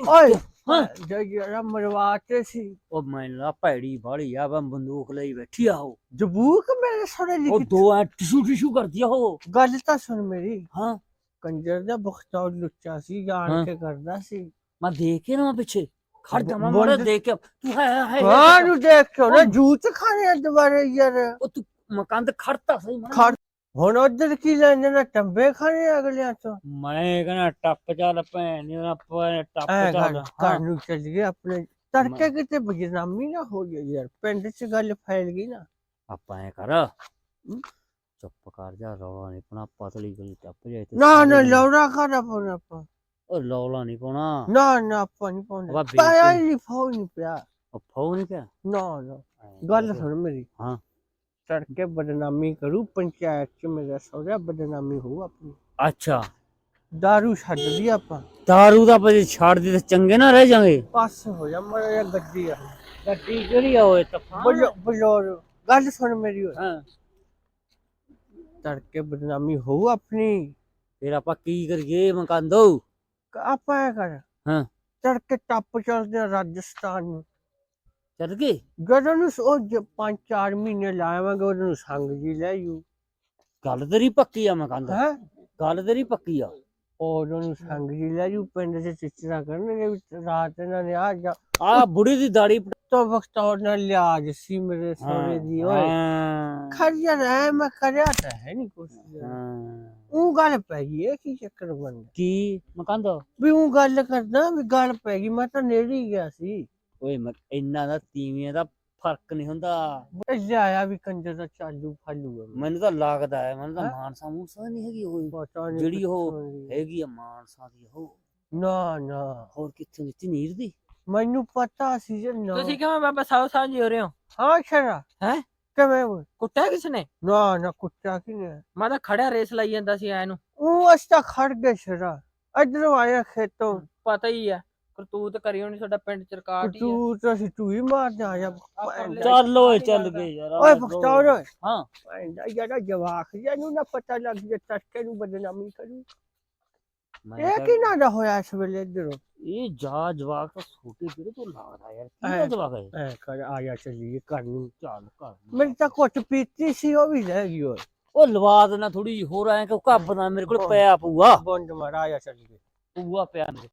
ਓਏ। ਹਾਂ। ਜਰਾ ਮਰਵਾਤੇ ਸੀ ਉਹ ਮੈਨੂੰ ਲਾ ਭੈੜੀ ਬਾੜੀ ਆ ਵਾ ਬੰਦੂਕ ਲਈ ਬੈਠੀ ਆ ਉਹ ਜਬੂਕ ਮੇਰੇ ਸੋੜੇ ਉਹ ਲਿਖੀ ਦੋ ਐ ਟਿਸ਼ੂ ਟਿਸ਼ੂ ਕਰਦੀ ਆ ਉਹ ਗੱਲ ਤਾਂ ਸੁਣ ਮੇਰੀ ਹਾਂ ਕੰਜਰ ਦਾ ਬਖਤੌਰ ਲੁੱਚਾ ਸੀ। ਜਾਣ ਕੇ ਕਰਦਾ ਸੀ ਮੈਂ ਦੇਖ ਕੇ ਨਾ ਮੈਂ ਪਿੱਛੇ ਖੜ ਜਾ ਮੈਂ ਬੋਲ ਮਾੜਾ ਦੇ- ਦੇਖ ਕੇ ਤੂੰ ਹੈ ਹੈ- ਹੈ ਨੂੰ ਦੇਖ ਕੇ ਨਾ ਜੂਤ ਖਾਣੇ ਦੁਬਾਰੇ ਯਾਰ ਉਹ ਤੂੰ ਮਕਾਨ ਤੇ ਖੜਤਾ ਸਹੀ ਮੈਂ ਹੁਣ ਉਧਰ ਕੀ ਲੈਣੇ ਨਾ? ਟੰਬੇ ਖਾਣੇ ਅਗਲਿਆਂ ਤੋਂ? ਮੈਂ ਕਹਿੰਦਾ ਟੱਪ ਚੱਲ ਭੈਣ ਨਾ ਟੱਪ ਐ ਚੱਲ ਘਰ ਨੂੰ ਚੱਲ ਗਏ ਆਪਣੇ। ਤੜਕੇ ਕਿਤੇ ਬਜਨਾਮੀ ਨਾ ਹੋ ਜਾਏ ਯਾਰ ਪਿੰਡ 'ਚ ਗੱਲ ਫੈਲ ਗਈ ਨਾ। ਆਪਾਂ ਐ ਕਰ। ਚੁੱਪ ਕਰ ਜਾ ਰੌਲਾ ਨਹੀਂ ਪਣਾ ਪਤਲੀ ਗਲੀ ਟੱਪ ਜਾਏ ਤੇ ਨਾ ਨਾ ਲੌੜਾ ਖਾਣਾ ਪਾਉਣਾ ਆਪਾਂ? ਉਹ ਲੌਲਾ ਨਹੀਂ ਪਾਉਣਾ। ਨਾ ਨਾ ਆਪਾਂ ਨਹੀਂ ਆਪਾਂ ਪਾਇਆ ਨਹੀਂ ਫੋ ਨਹੀਂ ਪਿਆ। ਉਹ ਫੌ ਨਹੀਂ ਪਿਆ? ਨਾ ਨਾ। ਗੱਲ। ਸੁਣ ਮੇਰੀ। ਹਾਂ। ਤੜਕੇ ਬਦਨਾਮੀ ਕਰੂ ਪੰਚਾਇਤ 'ਚ ਮੇਰਾ ਸਹੁਰਾ ਬਦਨਾਮੀ ਹੋਊ ਆਪਣੀ। ਅੱਛਾ। ਦਾਰੂ ਛੱਡ ਦੀ ਆਪਾਂ। ਦਾਰੂ ਦਾ ਪਜੇ ਛੱਡ ਦੇ ਤੇ ਚੰਗੇ ਨਾ ਰਹਿ ਜਾਗੇ। ਪਾਸ ਹੋ ਜਾ ਮੇਰਾ ਗੱਡੀ ਆ। ਗੱਡੀ ਕਿਹੜੀ ਆ ਓਏ ਤਫਾਨ? ਬੋਲੋ ਬੋਲੋ ਗੱਲ ਸੁਣ ਮੇਰੀ ਓਏ। ਹਾਂ। ਤੜਕੇ ਬਦਨਾਮੀ ਹੋਊ ਆਪਣੀ। ਫਿਰ ਆਪਾਂ ਕੀ ਕਰੀਏ ਮਕਾਨ ਦੋ? ਆਪਾਂ ਇਹ ਕਰ। ਹਾਂ। ਤੜਕੇ ਟੱਪ ਚੱਲਦੇ ਆ ਰਾਜਸਥਾਨ ਨੂੰ। ਚੱਲ ਗਏ ਜਦੋਂ ਨੂੰ ਉਹ ਜ- ਪੰਜ ਚਾਰ ਮਹੀਨੇ ਲਾਵਾਂਗੇ ਉਹਨਾਂ ਨੂੰ ਸੰਗ ਜੀ ਲੈ ਜੂ। ਗੱਲ ਤੇਰੀ ਪੱਕੀ ਆ ਮਕਾਨ ਦਾ ਹੈ? ਗੱਲ ਤੇਰੀ ਪੱਕੀ ਆ। ਉਹਨਾਂ ਨੂੰ ਸੰਗ ਜੀ ਲੈ ਜੂ ਪਿੰਡ ਚ ਚਿਚਰਾ ਕਰਨਗੇ ਵੀ ਰਾਤ ਇਹਨਾਂ ਨੇ ਆ ਜਾ। ਆ ਬੁੜੀ ਦੀ ਦਾੜੀ ਤੋਂ ਵਕਤ ਉਹਨਾਂ ਲਿਆਜ ਸੀ ਮੇਰੇ ਸੋਨੇ ਦੀ ਓਏ। ਹਾਂ। ਰਹਿ ਮੈਂ ਕਰਿਆ ਤਾਂ ਹੈ ਨਹੀਂ ਕੁਛ। ਹਾਂ। ਉਹ ਗੱਲ ਪੈ ਗਈ ਇਹ ਕੀ ਚੱਕਰ ਬਣ ਗਿਆ ਕੀ? ਮਕਾਨ ਦੋ ਵੀ ਉਹ ਗੱਲ ਕਰਦਾ ਵੀ ਗੱਲ ਪੈ ਗਈ ਮੈਂ ਤਾਂ ਨੇੜੇ ਹੀ ਗਿਆ ਸੀ। ਓਏ ਮ- ਇੰਨਾ ਦਾ ਤੀਵੀਆਂ ਦਾ ਫ਼ਰਕ ਨਹੀਂ ਹੁੰਦਾ। ਇੱਥੇ ਆਇਆ ਵੀ ਕੰਜਰ ਦਾ ਚਾਲੂ ਫਾਲੂ ਆ ਮੈਨੂੰ ਤਾਂ ਲੱਗਦਾ ਹੈ ਮੈਨੂੰ ਤਾਂ ਹੈਂ? ਮਾਨਸਾ ਮੂਸਾ ਨਹੀਂ ਹੈਗੀ ਉਹ। ਪਤਾ ਜਿਹੜੀ ਉਹ ਕਿੱਥੋਂ ਦੀ। ਹੈਗੀ ਆ ਮਾਨਸਾ ਦੀ ਉਹ। ਨਾ ਨਾ। ਹੋਰ ਕਿੱਥੋਂ ਦੀ? ਨੀਰ ਦੀ? ਮੈਨੂੰ ਪਤਾ ਸੀ ਜੇ ਨਾ। ਤੁਸੀਂ ਕਿਵੇਂ ਬਾਬਾ ਸਾਉ ਸਾਂਝੀ ਹੋ ਰਹੇ ਹੋ? ਹਾਂ ਸ਼ਰਾ। ਹੈਂ? ਕਿਵੇਂ ਉਹ? ਕੁੱਟਿਆ ਕਿਸ ਨੇ? ਨਾ ਨਾ ਕੁੱਤਾ ਕਿ ਨੇ ਮੈਂ ਤਾਂ ਖੜਿਆ ਰੇਸ ਲਾਈ ਜਾਂਦਾ ਸੀ ਐ ਨੂੰ। ਉਹ ਅਸਤਾ ਖੜ ਗਏ ਸ਼ਰਾ। ਇਧਰੋਂ ਆਇਆ ਖੇਤੋਂ। ਪਤਾ ਹੀ ਆ। ਕਰਤੂਤ ਕਰੀ ਹੋਣੀ ਤੁਹਾਡਾ ਪਿੰਡ ਚ ਰਿਕਾਰਡ ਹੀ ਆ। ਤੂੰ ਤਾਂ ਸੀ ਤੂੰ ਹੀ ਮਾਰ ਜਾ ਲੈ। ਚੱਲ ਓਏ ਚੱਲ ਗਏ ਯਾਰ ਓਏ ਬਖਤੌਰ ਓਏ। ਹਾਂ। ਪੈਂਦਾ ਯਾਰਾ ਜਵਾਕ ਜਿਹਨੂੰ ਨਾ ਪਤਾ ਲੱਗ ਜੇ ਤੜਕੇ ਨੂੰ ਬਦਨਾਮੀ ਕਰੂ। ਮੈਂ ਇਹ ਕੀ ਨਾ ਦਾ ਹੋਇਆ ਇਸ ਵੇਲੇ ਇਧਰੋਂ? ਇਹ ਜਾ ਜਵਾਕ ਤਾਂ ਛੋਟੇ ਵੀਰੇ ਤੋਂ ਲੱਗਦਾ ਯਾਰ ਐ। ਕਿਹਦਾ ਜਵਾਕ ਹੈ ਐ ਕਰ ਆਇਆ ਚੱਲੀਏ ਘਰ ਨੂੰ। ਚੱਲ ਘਰ ਮੇਰੀ ਤਾਂ ਕੁੱਟ ਪੀਤੀ ਸੀ ਉਹ ਵੀ ਲੈ ਗਈ ਓਏ। ਉਹ ਲਵਾ ਦੇਣਾ ਥੋੜੀ ਜਿਹੀ ਹੋਰ ਐ ਕਿ ਕੱਬ ਦਾ ਮੇਰੇ ਕੋਲ ਪਿਆ ਪੂਆ ਬੰਦ ਮਾਰ ਆਇਆ ਚੱਲੀਏ। ਪੂਆ ਪਿਆ ਮੇਰੇ।